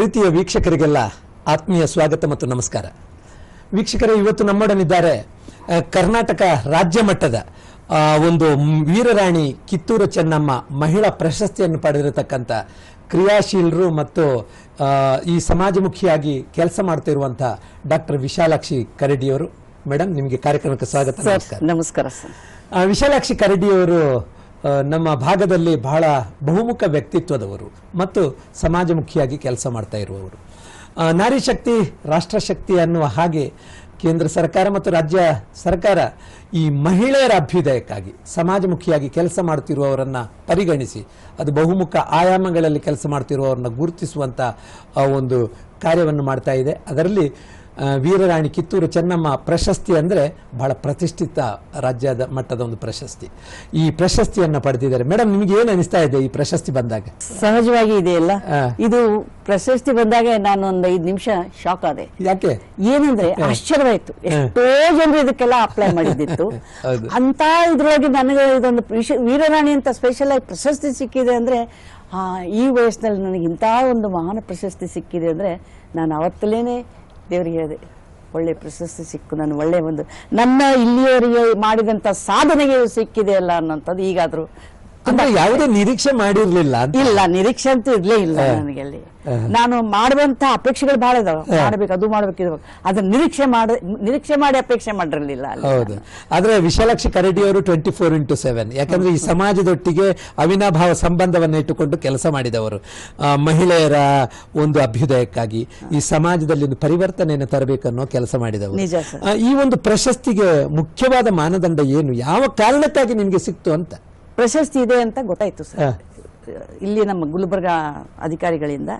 ಪ್ರೀತಿಯ ವೀಕ್ಷಕರಿಗೆಲ್ಲ ಆತ್ಮೀಯ ಸ್ವಾಗತ ಮತ್ತು ನಮಸ್ಕಾರ. ವೀಕ್ಷಕರೇ ಇವತ್ತು ನಮ್ಮೊಡನಿದ್ದಾರೆ ಕರ್ನಾಟಕ ರಾಜ್ಯ ಮಟ್ಟದ ಒಂದು ವೀರರಾಣಿ ಕಿತ್ತೂರು ಚೆನ್ನಮ್ಮ ಮಹಿಳಾ ಪ್ರಶಸ್ತಿಯನ್ನು ಪಡೆದಿರತಕ್ಕಂಥ ಕ್ರಿಯಾಶೀಲರು ಮತ್ತು ಈ ಸಮಾಜಮುಖಿಯಾಗಿ ಕೆಲಸ ಮಾಡ್ತಿರುವಂಥ ಡಾಕ್ಟರ್ ವಿಶಾಲಾಕ್ಷಿ ಕರಡಿಯವರು. ಮೇಡಮ್ ನಿಮಗೆ ಕಾರ್ಯಕ್ರಮಕ್ಕೆ ಸ್ವಾಗತ ನಮಸ್ಕಾರ. ನಮಸ್ಕಾರ ವಿಶಾಲಾಕ್ಷಿ ಕರಡಿಯವರು ನಮ್ಮ ಭಾಗದಲ್ಲಿ ಬಹಳ ಬಹುಮುಖ ವ್ಯಕ್ತಿತ್ವದವರು ಮತ್ತು ಸಮಾಜಮುಖಿಯಾಗಿ ಕೆಲಸ ಮಾಡ್ತಾ ಇರುವವರು. ನಾರಿ ಶಕ್ತಿ ರಾಷ್ಟ್ರಶಕ್ತಿ ಅನ್ನುವ ಹಾಗೆ ಕೇಂದ್ರ ಸರ್ಕಾರ ಮತ್ತು ರಾಜ್ಯ ಸರ್ಕಾರ ಈ ಮಹಿಳೆಯರ ಅಭ್ಯುದಯಕ್ಕಾಗಿ, ಸಮಾಜಮುಖಿಯಾಗಿ ಕೆಲಸ ಮಾಡ್ತಿರುವವರನ್ನು ಪರಿಗಣಿಸಿ, ಅದು ಬಹುಮುಖ ಆಯಾಮಗಳಲ್ಲಿ ಕೆಲಸ ಮಾಡ್ತಿರುವವರನ್ನ ಗುರುತಿಸುವಂತ ಒಂದು ಕಾರ್ಯವನ್ನು ಮಾಡ್ತಾ ಇದೆ. ಅದರಲ್ಲಿ ವೀರರಾಣಿ ಕಿತ್ತೂರು ಚೆನ್ನಮ್ಮ ಪ್ರಶಸ್ತಿ ಅಂದ್ರೆ ಬಹಳ ಪ್ರತಿಷ್ಠಿತ ರಾಜ್ಯದ ಮಟ್ಟದ ಒಂದು ಪ್ರಶಸ್ತಿ. ಈ ಪ್ರಶಸ್ತಿಯನ್ನ ಪಡೆದಿದ್ದಾರೆ. ಮೇಡಮ್ ನಿಮ್ಗೆ ಏನು ಅನಿಸ್ತಾ ಇದೆ ಈ ಪ್ರಶಸ್ತಿ ಬಂದಾಗ? ಸಹಜವಾಗಿ ಇದೆಯಲ್ಲ. ಇದು ಪ್ರಶಸ್ತಿ ಬಂದಾಗ ನಾನು ಒಂದು ಐದು ನಿಮಿಷ ಶಾಕ್ ಆದೆ. ಯಾಕೆ? ಏನಂದ್ರೆ ಆಶ್ಚರ್ಯವಾಯ್ತು. ಎಷ್ಟೋ ಜನರು ಇದಕ್ಕೆಲ್ಲ ಅಪ್ಲೈ ಮಾಡಿದ್ದಿತ್ತು. ಅಂತ ಇದ್ರೊಳಗೆ ನನಗೆ ಇದೊಂದು ವೀರರಾಣಿ ಅಂತ ಸ್ಪೆಷಲ್ ಆಗಿ ಪ್ರಶಸ್ತಿ ಸಿಕ್ಕಿದೆ ಅಂದ್ರೆ ಈ ವಯಸ್ಸಿನಲ್ಲಿ ನನಗೆ ಇಂತಹ ಒಂದು ಮಹಾನ್ ಪ್ರಶಸ್ತಿ ಸಿಕ್ಕಿದೆ ಅಂದ್ರೆ ನಾನು ಅವತ್ತಲೇನೆ ದೇವರಿಗೆ ಹೇಳಿದೆ ಒಳ್ಳೆ ಪ್ರಶಸ್ತಿ ಸಿಕ್ಕು ನಾನು ಒಳ್ಳೆ ಒಂದು ನನ್ನ ಇಲ್ಲಿಯವರಿಗೆ ಮಾಡಿದಂತ ಸಾಧನೆಗೆ ಸಿಕ್ಕಿದೆ ಅಲ್ಲ ಅನ್ನೋಂಥದ್ದು ಈಗಾದ್ರೂ ಅಂದ್ರೆ ಯಾವುದೇ ನಿರೀಕ್ಷೆ ಮಾಡಿರ್ಲಿಲ್ಲ ಇಲ್ಲ ನಿರೀಕ್ಷೆ ಅಂತೂ ಇರಲೇ ಇಲ್ಲ ನನಗೆ ಅಲ್ಲಿ. ನಾನು ಮಾಡುವಂತ ಅಪೇಕ್ಷೆಗಳು ಬಹಳ ಇದಾವೆ. ಮಾಡಬೇಕು ಅದು ಮಾಡ್ಬೇಕು ಇದು ಅದನ್ನ ನಿರೀಕ್ಷೆ ಮಾಡ ನಿರೀಕ್ಷೆ ಮಾಡಿ ಅಪೇಕ್ಷೆ ಮಾಡಿರಲಿಲ್ಲ ಹೌದು. ಆದ್ರೆ ವಿಶಾಲಾಕ್ಷಿ ಕರಡಿಯವರು ಟ್ವೆಂಟಿ ಫೋರ್ ಇಂಟು ಸೆವೆನ್ ಯಾಕಂದ್ರೆ ಈ ಸಮಾಜದೊಟ್ಟಿಗೆ ಅವಿನಾಭಾವ ಸಂಬಂಧವನ್ನು ಇಟ್ಟುಕೊಂಡು ಕೆಲಸ ಮಾಡಿದವರು. ಮಹಿಳೆಯರ ಒಂದು ಅಭ್ಯುದಯಕ್ಕಾಗಿ ಈ ಸಮಾಜದಲ್ಲಿ ಒಂದು ಪರಿವರ್ತನೆಯನ್ನು ತರಬೇಕನ್ನೋ ಕೆಲಸ ಮಾಡಿದವರು. ಈ ಒಂದು ಪ್ರಶಸ್ತಿಗೆ ಮುಖ್ಯವಾದ ಮಾನದಂಡ ಏನು? ಯಾವ ಕಾರಣಕ್ಕಾಗಿ ನಿಮಗೆ ಸಿಕ್ತು ಅಂತ? ಪ್ರಶಸ್ತಿ ಇದೆ ಅಂತ ಗೊತ್ತಾಯ್ತು ಸರ್. ಇಲ್ಲಿ ನಮ್ಮ ಗುಲ್ಬರ್ಗ ಅಧಿಕಾರಿಗಳಿಂದ.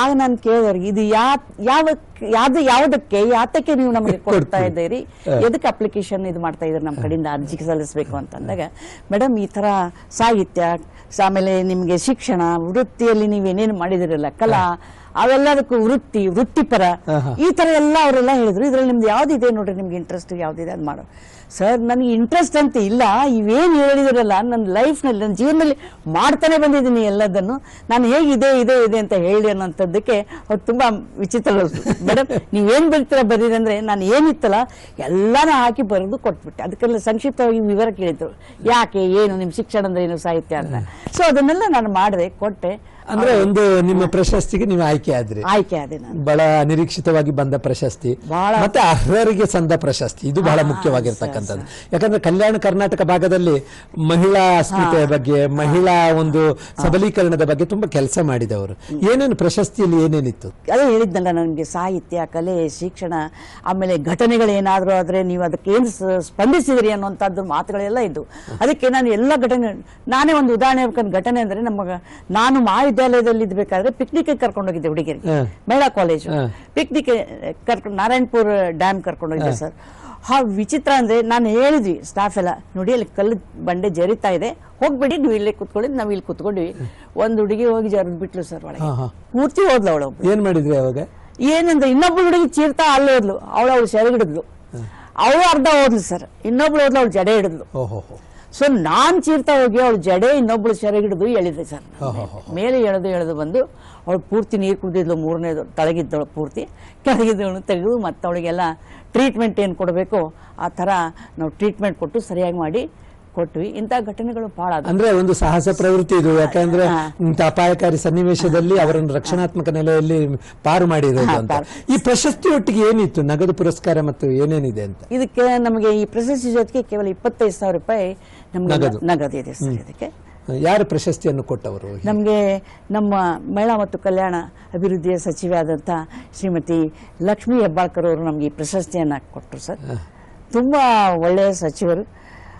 ಆಗ ನಾನು ಕೇಳಿದವ್ರಿಗೆ ಇದು ಯಾ ಯಾವ ಯಾವ್ದು ಯಾವುದಕ್ಕೆ ಯಾತಕ್ಕೆ ನೀವು ನಮಗೆ ಕೊಡ್ತಾ ಇದ್ದೀರಿ? ಎದಕ್ಕೆ ಅಪ್ಲಿಕೇಶನ್ ಇದು ಮಾಡ್ತಾ ಇದ್ದೀರಿ ನಮ್ಮ ಕಡೆಯಿಂದ ಅರ್ಜಿ ಸಲ್ಲಿಸಬೇಕು ಅಂತಂದಾಗ ಮೇಡಮ್ ಈ ತರ ಸಾಹಿತ್ಯ ಆಮೇಲೆ ನಿಮಗೆ ಶಿಕ್ಷಣ ವೃತ್ತಿಯಲ್ಲಿ ನೀವೇನೇನು ಮಾಡಿದಿರಲ್ಲ ಕಲಾ ಅವೆಲ್ಲದಕ್ಕೂ ವೃತ್ತಿ ವೃತ್ತಿಪರ. ಈ ತರ ಎಲ್ಲ ಅವರೆಲ್ಲ ಹೇಳಿದ್ರು. ಇದ್ರಲ್ಲಿ ನಿಮ್ದು ಯಾವ್ದಿದೆ ನೋಡ್ರಿ ನಿಮ್ಗೆ ಇಂಟ್ರೆಸ್ಟ್ ಯಾವ್ದಿದೆ ಅದು ಮಾಡೋ. ಸರ್ ನನಗೆ ಇಂಟ್ರೆಸ್ಟ್ ಅಂತ ಇಲ್ಲ. ಇವೇನು ಹೇಳಿದಿರಲ್ಲ ನನ್ನ ಲೈಫ್ನಲ್ಲಿ ನನ್ನ ಜೀವನದಲ್ಲಿ ಮಾಡ್ತಾನೆ ಬಂದಿದ್ದೀನಿ ಎಲ್ಲದನ್ನು. ನಾನು ಹೇಗಿದೆ ಇದೆ ಇದೆ ಅಂತ ಹೇಳಿ ಅನ್ನೋಂಥದ್ದಕ್ಕೆ ಅವ್ರು ತುಂಬಾ ವಿಚಿತ್ರ ಮೇಡಮ್ ನೀವೇನು ಬರ್ತೀರ ಬರೀರಿ ಅಂದ್ರೆ ನಾನು ಏನಿತ್ತಲ್ಲ ಎಲ್ಲಾನು ಹಾಕಿ ಬರೆದು ಕೊಟ್ಬಿಟ್ಟೆ. ಅದಕ್ಕೆಲ್ಲ ಸಂಕ್ಷಿಪ್ತವಾಗಿ ವಿವರ ಕೇಳಿದ್ರು. ಯಾಕೆ ಏನು ನಿಮ್ಮ ಶಿಕ್ಷಣ ಅಂದ್ರೆ ಏನು ಸಾಹಿತ್ಯ ಅಂತ. ಸೊ ಅದನ್ನೆಲ್ಲ ನಾನು ಮಾಡಿದೆ ಕೊಟ್ಟೆ. ಅಂದ್ರೆ ಒಂದು ನಿಮ್ಮ ಪ್ರಶಸ್ತಿಗೆ ನೀವು ಆಯ್ಕೆ ಆದ್ರಿ. ಆಯ್ಕೆ ಆದೆ ನಾನು. ಬಹಳ ಅನಿರೀಕ್ಷಿತವಾಗಿ ಬಂದ ಪ್ರಶಸ್ತಿ. ಬಹಳ ಮತ್ತೆ ಅರ್ಹರಿಗೆ ಸಂದ ಪ್ರಶಸ್ತಿ. ಇದು ಬಹಳ ಮುಖ್ಯವಾಗಿರ್ತಕ್ಕಂಥದ್ದು. ಯಾಕಂದ್ರೆ ಕಲ್ಯಾಣ ಕರ್ನಾಟಕ ಭಾಗದಲ್ಲಿ ಮಹಿಳಾ ಅಸ್ಮಿತೆಯ ಬಗ್ಗೆ ಮಹಿಳಾ ಒಂದು ಸಬಲೀಕರಣದ ಬಗ್ಗೆ ತುಂಬಾ ಕೆಲಸ ಮಾಡಿದವರು. ಏನೇನು ಪ್ರಶಸ್ತಿಯಲ್ಲಿ ಏನೇನಿತ್ತು? ಅದೇ ಹೇಳಿದ್ನಲ್ಲ ನನಗೆ ಸಾಹಿತ್ಯ ಕಲೆ ಶಿಕ್ಷಣ ಆಮೇಲೆ ಘಟನೆಗಳೇನಾದರೂ ಆದರೆ ನೀವು ಅದಕ್ಕೆ ಏನು ಸ- ಸ್ಪಂದಿಸಿದ್ರಿ ಅನ್ನುವಂಥದ್ದು ಮಾತುಗಳೆಲ್ಲ ಇದ್ದು ಅದಕ್ಕೆ ನಾನು ಎಲ್ಲ ಘಟನೆ ನಾನೇ ಒಂದು ಉದಾಹರಣೆ ಘಟನೆ ಅಂದರೆ ನಮ್ಮ ನಾನು ಮಹಾವಿದ್ಯಾಲಯದಲ್ಲಿ ಇದ್ಬೇಕಾದ್ರೆ ಪಿಕ್ನಿಕ್ ಕರ್ಕೊಂಡು ಹೋಗಿದ್ದೆ ಮಹಿಳಾ ಕಾಲೇಜು ಪಿಕ್ನಿಕ್ ಕರ್ಕೊಂಡು ನಾರಾಯಣಪುರ ಡ್ಯಾಮ್ ಕರ್ಕೊಂಡು ಹೋಗಿದ್ದೆ ಸರ್ ಹಾ ವಿಚಿತ್ರ ಅಂದ್ರೆ ನಾನು ಹೇಳಿದ್ವಿ ಸ್ಟಾಫ್ ಎಲ್ಲ ನೋಡಿ ಅಲ್ಲಿ ಕಲ್ಲು ಬಂಡೆ ಜರಿತಾ ಇದೆ. ಹೋಗ್ಬಿಡಿ ನೀವು ಇಲ್ಲೇ ಕುತ್ಕೊಳ್ಳಿ ನಾವು ಇಲ್ಲಿ ಕುತ್ಕೊಂಡ್ವಿ. ಒಂದು ಹುಡುಗಿ ಹೋಗಿ ಜರದ್ ಬಿಟ್ಲು ಸರ್ ಒಳಗೆ. ಪೂರ್ತಿ ಹೋದ್ಲು ಅವಳು ಏನ್ ಮಾಡಿದ್ವಿ ಅವಾಗ? ಏನಂದ್ರೆ ಇನ್ನೊಬ್ಳು ಹುಡುಗಿ ಚೀರ್ತಾ ಅಲ್ಲಿ ಹೋದ್ಲು. ಅವಳು ಅವಳು ಸೆರೆ ಹಿಡಿದ್ಲು ಅವಳು ಅರ್ಧ ಹೋದ್ಲು ಸರ್ ಇನ್ನೊಬ್ಳು ಹೋದ್ಲು ಅವಳು ಜಡೆ ಹಿಡಿದ್ಲು. ಸೊ ನಾನ್ ಚೀರ್ತಾ ಹೋಗಿ ಅವಳು ಜಡೆ ಇನ್ನೊಬ್ಳು ಸೆರೆ ಹಿಡಿದು ಎಳಿದೆ ಸರ್. ಮೇಲೆ ಎಳೆದು ಎಳೆದು ಬಂದು ಅವಳು ಪೂರ್ತಿ ನೀರು ಕುಡಿದಿದ್ಲು ಮೂರನೇದು ತಳಗಿದ್ದವಳು ಪೂರ್ತಿ. ಕೆಳಗಿದ್ದವಳು ತೆಗೆದು ಮತ್ತೆ ಅವಳಿಗೆಲ್ಲ ಟ್ರೀಟ್ಮೆಂಟ್ ಏನು ಕೊಡಬೇಕು ಆ ಥರ ನಾವು ಟ್ರೀಟ್ಮೆಂಟ್ ಕೊಟ್ಟು ಸರಿಯಾಗಿ ಮಾಡಿ ಕೊಟ್ವಿ. ಇಂಥ ಘಟನೆಗಳು ಭಾಳ. ಅಂದ್ರೆ ಒಂದು ಸಾಹಸ ಪ್ರವೃತ್ತಿ ಇದು. ಯಾಕಂದ್ರೆ ಇಂಥ ಅಪಾಯಕಾರಿ ಸನ್ನಿವೇಶದಲ್ಲಿ ಅವರನ್ನು ರಕ್ಷಣಾತ್ಮಕ ನೆಲೆಯಲ್ಲಿ ಪಾರು ಮಾಡಿರೋದು ಅಂತ. ಈ ಪ್ರಶಸ್ತಿಯೊಟ್ಟಿಗೆ ಏನಿತ್ತು? ನಗದು ಪುರಸ್ಕಾರ ಮತ್ತು ಏನೇನಿದೆ ಅಂತ? ಇದಕ್ಕೆ ನಮಗೆ ಈ ಪ್ರಶಸ್ತಿ ಜೊತೆಗೆ ಕೇವಲ ಇಪ್ಪತ್ತೈದು ಸಾವಿರ ರೂಪಾಯಿ ನಮಗೆ ನಗದು. ನಗದು ಇದೆ ಸರ್ ಇದಕ್ಕೆ. ಯಾರು ಪ್ರಶಸ್ತಿಯನ್ನು ಕೊಟ್ಟವರು ನಮಗೆ ನಮ್ಮ ಮಹಿಳಾ ಮತ್ತು ಕಲ್ಯಾಣ ಅಭಿವೃದ್ಧಿಯ ಸಚಿವೆ ಆದಂಥ ಶ್ರೀಮತಿ ಲಕ್ಷ್ಮೀ ಹೆಬ್ಬಾಳ್ಕರ್ ಅವರು ನಮಗೆ ಈ ಪ್ರಶಸ್ತಿಯನ್ನು ಕೊಟ್ಟರು ಸರ್. ತುಂಬಾ ಒಳ್ಳೆಯ ಸಚಿವರು.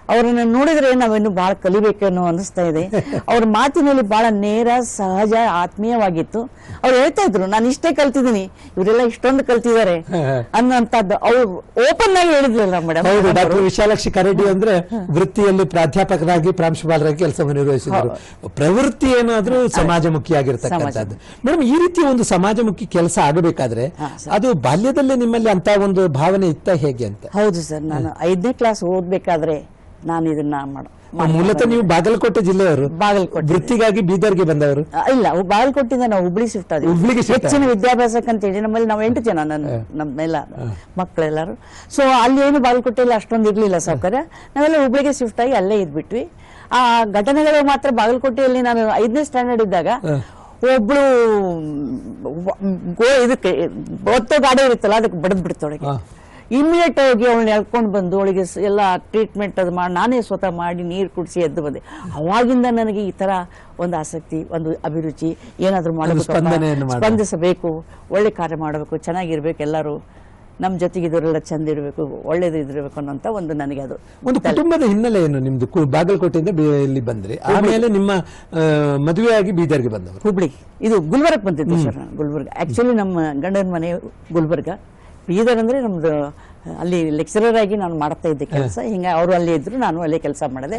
ಅವರನ್ನು ನೋಡಿದ್ರೆ ನಾವೇನು ಬಹಳ ಕಲಿಬೇಕೇನೋ ಅನಿಸ್ತಾ ಇದೆ. ಅವ್ರ ಮಾತಿನಲ್ಲಿ ಬಹಳ ನೇರ ಸಹಜ ಆತ್ಮೀಯವಾಗಿತ್ತು. ಅವ್ರು ಹೇಳ್ತಾ ಇದ್ರು ನಾನು ಇಷ್ಟೇ ಕಲ್ತಿದ್ದೀನಿ ಇವರೆಲ್ಲ ಇಷ್ಟೊಂದು ಕಲ್ತಿದ್ದಾರೆ. ಅನ್ನೋಂತದ್ದು ಅವ್ರು ಓಪನ್ ಆಗಿ ಹೇಳಿದ್ರಲ್ಲ ಮೇಡಮ್ ಹೌದು ಡಾಕ್ಟರ್ ವಿಶಾಲಾಕ್ಷಿ ಕರಡಿ ಅಂದ್ರೆ ವೃತ್ತಿಯಲ್ಲಿ ಪ್ರಾಧ್ಯಾಪಕರಾಗಿ ಪ್ರಾಂಶುಪಾಲರಾಗಿ ಕೆಲಸವನ್ನು ನಿರ್ವಹಿಸಿದ್ರು. ಪ್ರವೃತ್ತಿ ಏನಾದ್ರೂ ಸಮಾಜಮುಖಿಯಾಗಿರ್ತಕ್ಕಂಥದ್ದು. ಮೇಡಮ್ ಈ ರೀತಿಯ ಒಂದು ಸಮಾಜಮುಖಿ ಕೆಲಸ ಆಗಬೇಕಾದ್ರೆ ಅದು ಬಾಲ್ಯದಲ್ಲೇ ನಿಮ್ಮಲ್ಲಿ ಅಂತ ಒಂದು ಭಾವನೆ ಇತ್ತ ಹೇಗೆ ಅಂತ? ಹೌದು ಸರ್. ನಾನು ಐದನೇ ಕ್ಲಾಸ್ ಓದ್ಬೇಕಾದ್ರೆ ನಾನು ಇದನ್ನ ಮಾಡ ಮೂಲತಃ ನೀವು ಬಾಗಲಕೋಟೆ ಜಿಲ್ಲೆಯವರು? ಬಾಗಲಕೋಟೆ. ವೃತ್ತಿಗಾಗಿ ಬೀದರ್ಗೆ ಬಂದವರು? ಇಲ್ಲ ಬಾಗಲಕೋಟೆಯಿಂದ ನಾವು ಹುಬ್ಳಿ ಶಿಫ್ಟ್ ಆದ್ವಿ. ಹುಬ್ಳಿಗೆ ಹೆಚ್ಚಿನ ವಿದ್ಯಾಭ್ಯಾಸಕ್ಕೆ ಅಂತ ಹೇಳಿ ನಮ್ಮಲ್ಲಿ ನಾವು ಎಂಟು ಜನ ನನ್ನ ನಮ್ಮೆಲ್ಲ ಮಕ್ಕಳೆಲ್ಲರೂ. ಸೊ ಅಲ್ಲಿ ಏನು ಬಾಗಲಕೋಟೆಯಲ್ಲಿ ಅಷ್ಟೊಂದು ಇರ್ಲಿಲ್ಲ ಸೌಕರ್ಯ. ನಾವೆಲ್ಲ ಹುಬ್ಳಿಗೆ ಶಿಫ್ಟ್ ಆಗಿ ಅಲ್ಲೇ ಇದ್ಬಿಟ್ವಿ. ಆ ಘಟನೆಗಳು ಮಾತ್ರ ಬಾಗಲಕೋಟೆಯಲ್ಲಿ ನಾನು ಐದನೇ ಸ್ಟ್ಯಾಂಡರ್ಡ್ ಇದ್ದಾಗ ಒಬ್ಳು ಇದಕ್ಕೆ ಒತ್ತೋ ಗಾಡಿ ಇರುತ್ತಲ್ಲ ಅದಕ್ಕೆ ಬಡದ್ ಬಿಡ್ತೊಳಗೆ ಹಾ. ಇಮಿಡಿಯೇಟ್ ಆಗಿ ಅವಳನ್ನ ಎಳ್ಕೊಂಡು ಬಂದು ಅವಳಿಗೆ ಎಲ್ಲ ಟ್ರೀಟ್ಮೆಂಟ್ ಅದು ಮಾಡಿ ನಾನೇ ಸ್ವತಃ ಮಾಡಿ ನೀರು ಕುಡಿಸಿ ಎದ್ದು ಬಂದೆ. ಅವಾಗಿಂದ ನನಗೆ ಈ ತರ ಒಂದು ಆಸಕ್ತಿ ಒಂದು ಅಭಿರುಚಿ ಏನಾದರೂ ಮಾಡಬೇಕು. ಸ್ಪಂದಿಸಬೇಕು ಒಳ್ಳೆ ಕಾರ್ಯ ಮಾಡಬೇಕು ಚೆನ್ನಾಗಿರ್ಬೇಕು ಎಲ್ಲರೂ. ನಮ್ಮ ಜೊತೆಗಿದ್ದವರೆಲ್ಲ ಚಂದ ಇರಬೇಕು ಒಳ್ಳೇದು ಇದಿರಬೇಕು ಅನ್ನೋಂಥ ಒಂದು ನನಗೆ ಅದು. ಒಂದು ಕುಟುಂಬದ ಹಿನ್ನೆಲೆ ಏನು ನಿಮ್ದು ಬಾಗಲಕೋಟೆಯಿಂದ ಇಲ್ಲಿ ಬಂದ್ರಿ. ಆಮೇಲೆ ನಿಮ್ಮ ಆ, ಆಗಿ ಬೀದರ್ಗೆ ಬಂದವರು. ಹುಬ್ಳಿ. ಇದು ಗುಲ್ಬರ್ಗ ಬಂದಿದ್ದು ಸರ್ ನಾನು ಗುಲ್ಬರ್ಗ. ಆಕ್ಚುಲಿ ನಮ್ಮ ಗಂಡನ ಮನೆ ಗುಲ್ಬರ್ಗ. ಬೀದರ್ ಅಂದ್ರೆ ನಮ್ದು ಅಲ್ಲಿ ಲೆಕ್ಚರರ್ ಆಗಿ ನಾನು ಮಾಡ್ತಾ ಇದ್ದೆ ಕೆಲಸ. ಹಿಂಗ ಅವರು ಅಲ್ಲಿ ಇದ್ರು ನಾನು ಅಲ್ಲೇ ಕೆಲಸ ಮಾಡಿದೆ.